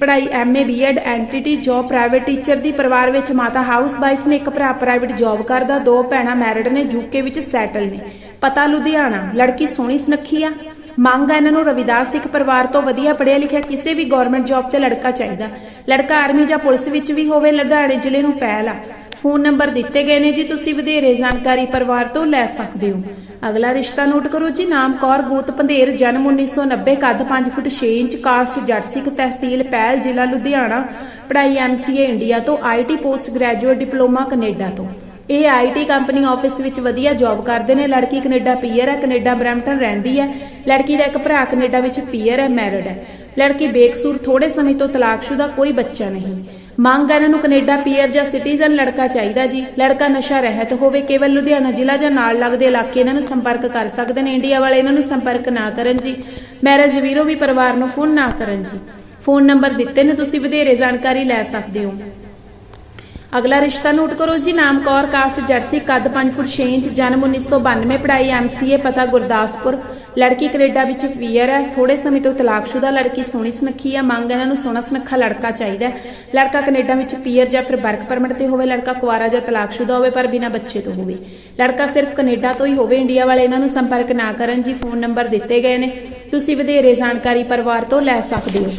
ਪੜ੍ਹਾਈ MA BEd NTT job private teacher ਦੀ ਪਰਿਵਾਰ ਵਿੱਚ ਮਾਤਾ ਹਾਊਸ ਵਾਈਫ ਨੇ ਇੱਕ ਭਰਾ ਪ੍ਰਾਈਵੇਟ ਜੌਬ ਕਰਦਾ, ਦੋ ਭੈਣਾਂ ਮੈਰਿਡ ਨੇ ਯੂਕੇ ਵਿੱਚ ਸੈਟਲ ਨੇ। ਪਤਾ ਲੁਧਿਆਣਾ, ਲੜਕੀ ਸੋਹਣੀ ਸੁਨੱਖੀ ਆ। ਮੰਗ ਆ ਇਹਨਾਂ ਨੂੰ ਰਵਿਦਾਸ ਇੱਕ ਪਰਿਵਾਰ ਤੋਂ ਵਧੀਆ ਪੜ੍ਹਿਆ ਲਿਖਿਆ ਕਿਸੇ ਵੀ ਗਵਰਨਮੈਂਟ ਜੌਬ ਤੇ ਲੜਕਾ ਚਾਹੀਦਾ। ਲੜਕਾ ਆਰਮੀ ਜਾਂ ਪੁਲਿਸ ਵਿੱਚ ਵੀ ਹੋਵੇ, ਲੁਧਿਆਣੇ ਜ਼ਿਲ੍ਹੇ ਨੂੰ ਪਹਿਲ ਆ। ਫੋਨ ਨੰਬਰ ਦਿੱਤੇ ਗਏ ਨੇ ਜੀ, ਤੁਸੀਂ ਵਧੇਰੇ ਜਾਣਕਾਰੀ ਪਰਿਵਾਰ ਤੋਂ ਲੈ ਸਕਦੇ ਹੋ। ਅਗਲਾ ਰਿਸ਼ਤਾ ਨੋਟ ਕਰੋ ਜੀ, ਨਾਮ ਕੌਰ ਗੋਤ ਪੰਧੇਰ, ਜਨਮ 1990 ਕੱਦ 5 ਫੁੱਟ 6 ਇੰਚ, ਕਾਸਟ ਜੱਟ ਤਹਿਸੀਲ ਪਹਿਲ ਜ਼ਿਲ੍ਹਾ ਲੁਧਿਆਣਾ, ਪੜ੍ਹਾਈ ਐਮਸੀਏ ਇੰਡੀਆ ਤੋਂ IT post graduate diploma Canada ਤੋਂ। ਇਹ ਆਈਟੀ ਕੰਪਨੀ ਆਫਿਸ ਵਿੱਚ ਵਧੀਆ ਜੌਬ ਕਰਦੇ ਨੇ, ਲੜਕੀ ਕੈਨੇਡਾ ਪੀਅਰ ਹੈ, ਕੈਨੇਡਾ ਬਰੈਂਪਟਨ ਰਹਿੰਦੀ ਹੈ। ਲੜਕੀ ਦਾ ਇੱਕ ਭਰਾ ਕੈਨੇਡਾ ਵਿੱਚ ਪੀਅਰ ਹੈ, ਮੈਰਿਡ ਹੈ। ਲੜਕੀ ਬੇਕਸੂਰ ਥੋੜੇ ਸਮੇਂ ਤੋਂ ਤਲਾਕਸ਼ੁਦਾ ਕੋਈ ਬੱਚਾ ਨਹੀਂ। ਮੰਗ ਇਹਨਾਂ ਨੂੰ ਕੈਨੇਡਾ ਪੀਅਰ ਜਾਂ ਸਿਟੀਜ਼ਨ ਲੜਕਾ ਚਾਹੀਦਾ ਜੀ। ਲੜਕਾ ਨਸ਼ਾ ਰਹਿਤ ਹੋਵੇ, ਕੇਵਲ ਲੁਧਿਆਣਾ ਜ਼ਿਲ੍ਹਾ ਜਾਂ ਨਾਲ ਲੱਗਦੇ ਇਲਾਕੇ ਇਹਨਾਂ ਨੂੰ ਸੰਪਰਕ ਕਰ ਸਕਦੇ ਨੇ। ਇੰਡੀਆ ਵਾਲੇ ਇਹਨਾਂ ਨੂੰ ਸੰਪਰਕ ਨਾ ਕਰਨ ਜੀ। ਮੈਰਿਜ ਵੀਰੋ ਵੀ ਪਰਿਵਾਰ ਨੂੰ ਫੋਨ ਨਾ ਕਰਨ ਜੀ। ਫੋਨ ਨੰਬਰ ਦਿੱਤੇ ਨੇ, ਤੁਸੀਂ ਵਧੇਰੇ ਜਾਣਕਾਰੀ ਲੈ ਸਕਦੇ ਹੋ। ਅਗਲਾ ਰਿਸ਼ਤਾ ਨੋਟ ਕਰੋ ਜੀ। ਨਾਮ ਕੌਰ, ਕਾਸਟ, ਜਰਸੀ, ਕੱਦ 5 ਫੁੱਟ 6 ਇੰਚ, ਜਨਮ 1992 ਪੜ੍ਹਾਈ ਐਮਸੀਏ ਪਤਾ ਗੁਰਦਾਸਪੁਰ। ਲੜਕੀ ਕੈਨੇਡਾ ਵਿੱਚ ਵੀਅਰ ਹੈ। ਥੋੜੇ ਸਮੇਂ ਤੋਂ ਤਲਾਕਸ਼ੁਦਾ ਲੜਕੀ ਸੋਹਣੀ ਸੁਨੱਖੀ ਹੈ ਮੰਗ ਇਹਨਾਂ ਨੂੰ ਸੋਹਣਾ ਸੁਨੱਖਾ ਲੜਕਾ ਚਾਹੀਦਾ ਹੈ। ਲੜਕਾ ਕੈਨੇਡਾ ਵਿੱਚ ਪੀਅਰ ਜਾਂ ਫਿਰ ਵਰਕ ਪਰਮਿਟ ਤੇ ਹੋਵੇ, ਲੜਕਾ ਕੁਆਰਾ ਜਾਂ ਤਲਾਕਸ਼ੁਦਾ ਹੋਵੇ, ਪਰ ਬਿਨਾਂ ਬੱਚੇ ਤੋਂ ਹੋਵੇ। ਲੜਕਾ ਸਿਰਫ ਕੈਨੇਡਾ ਤੋਂ ਹੀ ਹੋਵੇ, ਇੰਡੀਆ ਵਾਲੇ ਇਹਨਾਂ ਨੂੰ ਸੰਪਰਕ ਨਾ ਕਰਨ ਜੀ, ਫੋਨ ਨੰਬਰ ਦਿੱਤੇ ਗਏ ਨੇ। ਤੁਸੀਂ ਵਧੇਰੇ ਜਾਣਕਾਰੀ ਪਰਿਵਾਰ ਤੋਂ ਲੈ ਸਕਦੇ ਹੋ।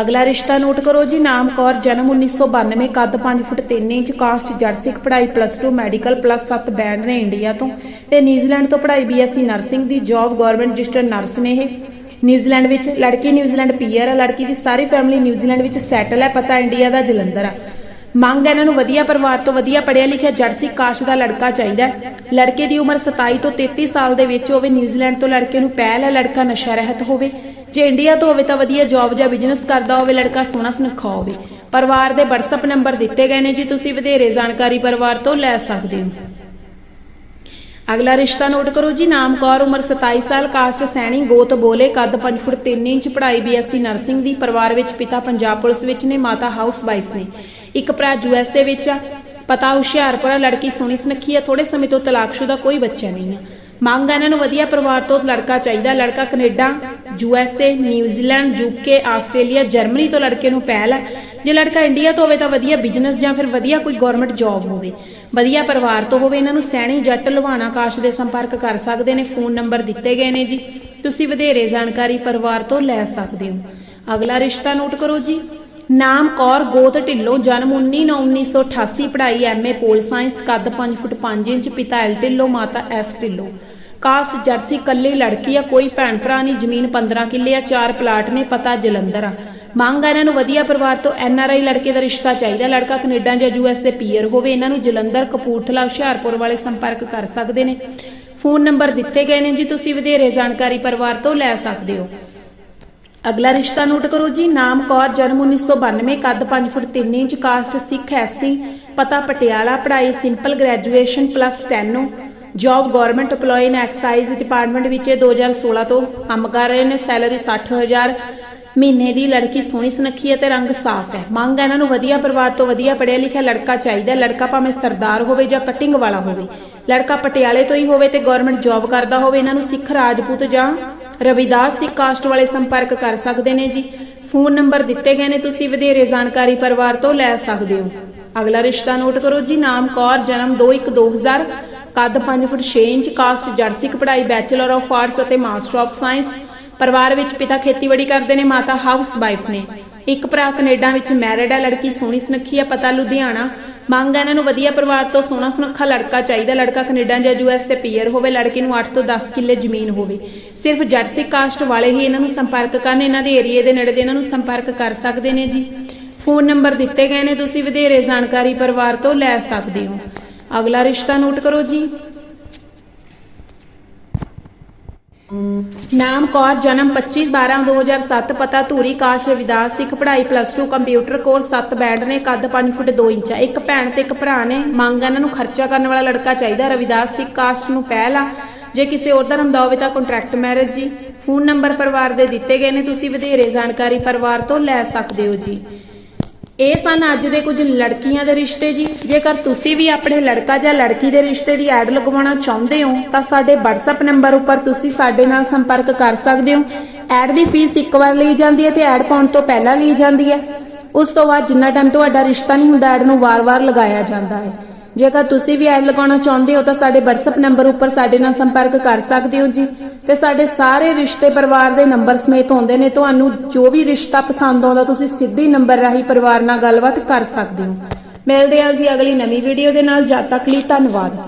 ਅਗਲਾ ਰਿਸ਼ਤਾ ਨੋਟ ਕਰੋ ਜੀ, ਨਾਮ ਕੌਰ, ਜਨਮ 1992 ਕੱਦ 5 ਫੁੱਟ 3 ਇੰਚ, ਕਾਸਟ ਜੱਟ ਸਿੱਖ ਪੜ੍ਹਾਈ ਪਲੱਸ 2 ਮੈਡੀਕਲ ਪਲੱਸ 7 ਬੈਂਡ ਨੇ ਇੰਡੀਆ ਤੋਂ। ਤੇ ਨਿਊਜ਼ੀਲੈਂਡ ਤੋਂ ਪੜ੍ਹਾਈ ਬੀਐਸਸੀ ਨਰਸਿੰਗ ਦੀ ਜੌਬ ਗਵਰਨਮੈਂਟ ਰਜਿਸਟਰਡ ਨਰਸ ਨੇ ਇਹ। ਨਿਊਜ਼ੀਲੈਂਡ ਵਿੱਚ ਲੜਕੀ ਨਿਊਜ਼ੀਲੈਂਡ ਪੀਆਰ ਆ, ਲੜਕੀ ਦੀ ਸਾਰੀ ਫੈਮਿਲੀ ਨਿਊਜ਼ੀਲੈਂਡ ਵਿੱਚ ਸੈਟਲ ਹੈ ਪਤਾ ਇੰਡੀਆ ਦਾ ਜਲੰਧਰ ਆ। ਮੰਗ ਹੈ ਇਹਨਾਂ ਨੂੰ ਵਧੀਆ ਪਰਿਵਾਰ ਤੋਂ ਵਧੀਆ ਪੜ੍ਹਿਆ ਲਿਖਿਆ ਜਰਸੀ ਕਾਸ਼ ਦਾ ਲੜਕਾ ਚਾਹੀਦਾ ਲੜਕੇ ਦੀ ਉਮਰ 27 ਤੋਂ 33 ਸਾਲ ਦੇ ਵਿੱਚ ਹੋਵੇ, ਨਿਊਜ਼ੀਲੈਂਡ ਤੋਂ ਲੜਕੇ ਨੂੰ ਪਹਿਲ ਹੈ, ਲੜਕਾ ਨਸ਼ਾ ਰਹਿਤ ਹੋਵੇ। ਜੇ ਇੰਡੀਆ ਤੋਂ ਹੋਵੇ ਤਾਂ ਵਧੀਆ ਜੌਬ ਜਾਂ ਬਿਜ਼ਨਸ ਕਰਦਾ ਹੋਵੇ ਲੜਕਾ ਸੋਹਣਾ ਸੁਨੱਖਾ ਹੋਵੇ। ਪਰਿਵਾਰ ਦੇ WhatsApp ਨੰਬਰ ਦਿੱਤੇ ਗਏ ਨੇ ਜੀ ਤੁਸੀਂ ਵਧੇਰੇ ਜਾਣਕਾਰੀ ਪਰਿਵਾਰ ਤੋਂ ਲੈ ਸਕਦੇ ਹੋ। ਅਗਲਾ ਰਿਸ਼ਤਾ ਨੋਟ ਕਰੋ ਜੀ ਨਾਮ ਕੌਰ ਉਮਰ 27 ਸਾਲ ਕਾਸਟ ਸੈਣੀ ਗੋਤ ਬੋਲੇ ਕੱਦ 5 ਫੁੱਟ 3 ਇੰਚ ਪੜ੍ਹਾਈ ਬੀਐਸਸੀ ਨਰਸਿੰਗ ਦੀ ਪਰਿਵਾਰ ਵਿੱਚ ਪਿਤਾ ਪੰਜਾਬ ਪੁਲਿਸ ਵਿੱਚ ਨੇ ਮਾਤਾ ਹਾਊਸ ਵਾਈਫ ਨੇ। ਇੱਕ ਭਰਾ ਯੂਐਸਏ ਵਿੱਚ ਆ ਪਤਾ ਹੁਸ਼ਿਆਰਪੁਰ ਆ, ਲੜਕੀ ਸੋਹਣੀ ਸੁਨੱਖੀ ਆ ਥੋੜੇ ਸਮੇਂ ਤੋਂ ਤਲਾਕਸ਼ੁਦਾ ਕੋਈ ਬੱਚਾ ਨਹੀਂ ਆ। ਮੰਗ ਆ ਇਹਨਾਂ ਨੂੰ ਵਧੀਆ ਪਰਿਵਾਰ ਤੋਂ ਲੜਕਾ ਚਾਹੀਦਾ, ਲੜਕਾ ਕੈਨੇਡਾ ਏ, New Zealand UK Australia, Germany ਤੋਂ ਲੜਕੇ ਨੂੰ ਪਹਿਲ ਹੈ। ਜੇ ਲੜਕਾ ਇੰਡੀਆ ਤੋਂ ਹੋਵੇ ਤਾਂ ਵਧੀਆ ਬਿਜ਼ਨਸ ਜਾਂ ਫਿਰ ਵਧੀਆ ਕੋਈ ਗਵਰਨਮੈਂਟ ਜੌਬ ਹੋਵੇ। ਵਧੀਆ ਪਰਿਵਾਰ ਤੋਂ ਹੋਵੇ, ਇਹਨਾਂ ਨੂੰ ਸੈਣੀ ਜੱਟ ਲੁਹਾਣਾ ਕਾਸ਼ ਦੇ ਸੰਪਰਕ ਕਰ ਸਕਦੇ ਨੇ, ਫੋਨ ਨੰਬਰ ਦਿੱਤੇ ਗਏ ਨੇ ਜੀ। ਤੁਸੀਂ ਵਧੇਰੇ ਜਾਣਕਾਰੀ ਪਰਿਵਾਰ ਤੋਂ ਲੈ ਸਕਦੇ ਹੋ। ਅਗਲਾ ਰਿਸ਼ਤਾ ਨੋਟ ਕਰੋ ਜੀ। ਨਾਮ ਕੌਰ ਗੋਤ ਢਿੱਲੋਂ ਜਨਮ 19/9/1988 ਪੜ੍ਹਾਈ ਐਮਏ ਪੋਲ ਸਾਇੰਸ, ਕੱਦ 5 ਫੁੱਟ 5 ਇੰਚ, ਪਿਤਾ ਐਲ ਢਿੱਲੋਂ, ਮਾਤਾ ਐਸ ਢਿੱਲੋਂ। ਕਾਸਟ ਜਰਸੀ, ਕੱਲੀ ਲੜਕੀ ਆ, ਕੋਈ ਭੈਣ ਭਰਾ ਨਹੀਂ, ਜ਼ਮੀਨ 15 ਕਿੱਲੇ ਆ, ਚਾਰ ਪਲਾਟ ਨੇ, ਪਤਾ ਜਲੰਧਰ ਆ। ਮੰਗ ਆ ਇਹਨਾਂ ਨੂੰ ਵਧੀਆ ਪਰਿਵਾਰ ਤੋਂ ਐਨ ਆਰ ਆਈ ਲੜਕੇ ਦਾ ਰਿਸ਼ਤਾ ਚਾਹੀਦਾ, ਲੜਕਾ ਕੈਨੇਡਾ ਜਾਂ ਯੂ ਐਸ ਦੇ ਪੀਅਰ ਹੋਵੇ, ਇਹਨਾਂ ਨੂੰ ਜਲੰਧਰ, ਕਪੂਰਥਲਾ, ਹੁਸ਼ਿਆਰਪੁਰ ਵਾਲੇ ਸੰਪਰਕ ਕਰ ਸਕਦੇ ਨੇ। ਫੋਨ ਨੰਬਰ ਦਿੱਤੇ ਗਏ ਨੇ ਜੀ, ਤੁਸੀਂ ਵਧੇਰੇ ਜਾਣਕਾਰੀ ਪਰਿਵਾਰ ਤੋਂ ਲੈ ਸਕਦੇ ਹੋ। ਅਗਲਾ ਰਿਸ਼ਤਾ ਨੋਟ ਕਰੋ ਜੀ, ਨਾਮ ਕੌਰ, ਜਨਮ 1992 ਕੱਦ 5 foot 3 inch, caste Sikh SC ਪਤਾ ਪਟਿਆਲਾ, ਪੜ੍ਹਾਈ simple, graduation plus 10 job government EMPLOYE in excise department ਵਿੱਚ 2016 ਤੋਂ ਕੰਮ ਕਰ ਰਹੇ ਨੇ, ਸੈਲਰੀ 60000 ਮਹੀਨੇ ਦੀ ਲੜਕੀ ਸੋਹਣੀ ਸੁਨੱਖੀ ਹੈ ਤੇ ਰੰਗ ਸਾਫ਼ ਹੈ। ਮੰਗ ਹੈ ਇਹਨਾਂ ਨੂੰ ਵਧੀਆ ਪਰਿਵਾਰ ਤੋਂ ਵਧੀਆ ਪੜਿਆ ਲਿਖਿਆ ਲੜਕਾ ਚਾਹੀਦਾ ਲੜਕਾ ਭਾਵੇਂ ਸਰਦਾਰ ਹੋਵੇ ਜਾਂ ਕਟਿੰਗ ਵਾਲਾ ਹੋਵੇ। ਲੜਕਾ ਪਟਿਆਲੇ ਤੋਂ ਹੀ ਹੋਵੇ ਤੇ ਗਵਰਨਮੈਂਟ ਜੌਬ ਕਰਦਾ ਹੋਵੇ, ਇਹਨਾਂ ਨੂੰ ਸਿੱਖ ਰਾਜਪੂਤ ਜਾਂ ਰਵਿਦਾਸ ਸਿੱਖ ਕਾਸਟ ਵਾਲੇ ਸੰਪਰਕ ਕਰ ਸਕਦੇ ਨੇ ਜੀ। ਫੋਨ ਨੰਬਰ ਦਿੱਤੇ ਗਏ ਨੇ, ਤੁਸੀਂ ਵਧੇਰੇ ਜਾਣਕਾਰੀ ਪਰਿਵਾਰ ਤੋਂ ਲੈ ਸਕਦੇ ਹੋ। ਅਗਲਾ ਰਿਸ਼ਤਾ ਨੋਟ ਕਰੋ ਜੀ, ਨਾਮ ਕੌਰ, ਜਨਮ 21/2000 ਕੱਦ 5 ਫੁੱਟ 6 ਇੰਚ, ਕਾਸਟ ਜਰਸਿਕ ਪੜ੍ਹਾਈ ਬੈਚਲਰ ਆਫ ਆਰਟਸ ਅਤੇ ਮਾਸਟਰ ਆਫ ਸਾਇੰਸ ਪਰਿਵਾਰ ਵਿੱਚ ਪਿਤਾ ਖੇਤੀਬਾੜੀ ਕਰਦੇ ਨੇ, ਮਾਤਾ ਹਾਊਸ ਵਾਈਫ ਨੇ ਇੱਕ ਭਰਾ ਕੈਨੇਡਾ ਵਿੱਚ ਮੈਰਿਡ ਹੈ, ਲੜਕੀ ਸੋਹਣੀ ਸੁਨੱਖੀ ਹੈ, ਪਤਾ ਲੁਧਿਆਣਾ। ਮੰਗ ਹੈ ਇਹਨਾਂ ਨੂੰ ਵਧੀਆ ਪਰਿਵਾਰ ਤੋਂ ਸੋਹਣਾ ਸੁਨੱਖਾ ਲੜਕਾ ਚਾਹੀਦਾ। ਲੜਕਾ ਕੈਨੇਡਾ ਜਾਂ ਯੂਐਸ ਤੇ ਪੀਅਰ ਹੋਵੇ, ਲੜਕੇ ਨੂੰ 8 ਤੋਂ 10 ਕਿੱਲੇ ਜ਼ਮੀਨ ਹੋਵੇ। ਸਿਰਫ ਜਰਸੀ ਕਾਸਟ ਵਾਲੇ ਹੀ ਇਹਨਾਂ ਨੂੰ ਸੰਪਰਕ ਕਰਨ, ਇਹਨਾਂ ਦੇ ਏਰੀਏ ਦੇ ਨੇੜੇ ਦੇ ਇਹਨਾਂ ਨੂੰ ਸੰਪਰਕ ਕਰ ਸਕਦੇ ਨੇ ਜੀ। ਫੋਨ ਨੰਬਰ ਦਿੱਤੇ ਗਏ ਨੇ, ਤੁਸੀਂ ਵਧੇਰੇ ਜਾਣਕਾਰੀ ਪਰਿਵਾਰ ਤੋਂ ਲੈ ਸਕਦੇ ਹੋ। ਅਗਲਾ ਰਿਸ਼ਤਾ ਨੋਟ ਕਰੋ ਜੀ। ਨਾਮ ਕੌਰ, ਜਨਮ 25/12/2007 ਪਤਾ ਧੂਰੀ, ਕਾਸ਼ ਰਵਿਦਾਸ, ਸਿੱਖ ਪੜ੍ਹਾਈ ਪਲੱਸ 2 ਕੰਪਿਊਟਰ ਕੋਰਸ 7 ਬੈਂਡ ਨੇ, ਕੱਦ 5 ਫੁੱਟ 2 ਇੰਚ। ਆ ਇੱਕ ਭੈਣ ਤੇ ਇੱਕ ਭਰਾ ਨੇ, ਮੰਗ ਇਹਨਾਂ ਨੂੰ ਖਰਚਾ ਕਰਨ ਵਾਲਾ ਲੜਕਾ ਚਾਹੀਦਾ। ਰਵਿਦਾਸ, ਸਿੱਖ ਕਾਸਟ ਨੂੰ ਪਹਿਲ ਆ। ਜੇ ਕਿਸੇ ਹੋਰ ਧਰਮ ਦਾ ਹੋਵੇ ਤਾਂ ਕੰਟਰੈਕਟ ਮੈਰਿਜ ਜੀ। ਫੋਨ ਨੰਬਰ ਪਰਿਵਾਰ ਦੇ ਦਿੱਤੇ ਗਏ ਨੇ, ਤੁਸੀਂ ਵਧੇਰੇ ਜਾਣਕਾਰੀ ਪਰਿਵਾਰ ਤੋਂ ਲੈ ਸਕਦੇ ਹੋ ਜੀ। ਇਹ ਸਨ ਅੱਜ ਦੇ ਕੁਝ ਲੜਕੀਆਂ ਦੇ ਰਿਸ਼ਤੇ ਜੀ। ਜੇਕਰ ਤੁਸੀਂ ਵੀ ਆਪਣੇ ਲੜਕਾ ਜਾਂ ਲੜਕੀ ਦੇ ਰਿਸ਼ਤੇ ਦੀ ਐਡ ਲਗਵਾਉਣਾ ਚਾਹੁੰਦੇ ਹੋ, ਤਾਂ ਸਾਡੇ WhatsApp ਨੰਬਰ ਉੱਪਰ ਤੁਸੀਂ ਸਾਡੇ ਨਾਲ ਸੰਪਰਕ ਕਰ ਸਕਦੇ ਹੋ। ਐਡ ਦੀ ਫੀਸ ਇੱਕ ਵਾਰ ਲਈ ਜਾਂਦੀ ਹੈ ਤੇ ਐਡ ਪਾਉਣ ਤੋਂ ਪਹਿਲਾਂ ਲਈ ਜਾਂਦੀ ਹੈ। ਉਸ ਤੋਂ ਬਾਅਦ ਜਿੰਨਾ ਟਾਈਮ ਤੁਹਾਡਾ ਰਿਸ਼ਤਾ ਨਹੀਂ ਹੁੰਦਾ, ਐਡ ਨੂੰ ਵਾਰ-ਵਾਰ ਲਗਾਇਆ ਜਾਂਦਾ ਹੈ। ਜੇਕਰ ਤੁਸੀਂ ਵੀ ਐਡ ਲਗਾਉਣਾ ਚਾਹੁੰਦੇ ਹੋ ਤਾਂ ਸਾਡੇ WhatsApp ਨੰਬਰ ਉੱਪਰ ਸਾਡੇ ਨਾਲ ਸੰਪਰਕ ਕਰ ਸਕਦੇ ਹੋ ਜੀ। ਤੇ ਸਾਡੇ ਸਾਰੇ ਰਿਸ਼ਤੇ ਪਰਿਵਾਰ ਦੇ ਨੰਬਰ ਸਮੇਤ ਹੁੰਦੇ ਨੇ। ਤੁਹਾਨੂੰ ਜੋ ਵੀ ਰਿਸ਼ਤਾ ਪਸੰਦ ਆਉਂਦਾ, ਤੁਸੀਂ ਸਿੱਧੀ ਨੰਬਰ ਰਾਹੀਂ ਪਰਿਵਾਰ ਨਾਲ ਗੱਲਬਾਤ ਕਰ ਸਕਦੇ ਹੋ। ਮਿਲਦੇ ਹਾਂ ਜੀ ਅਗਲੀ ਨਵੀਂ ਵੀਡੀਓ ਦੇ ਨਾਲ। ਜਦ ਤੱਕ ਲਈ ਧੰਨਵਾਦ।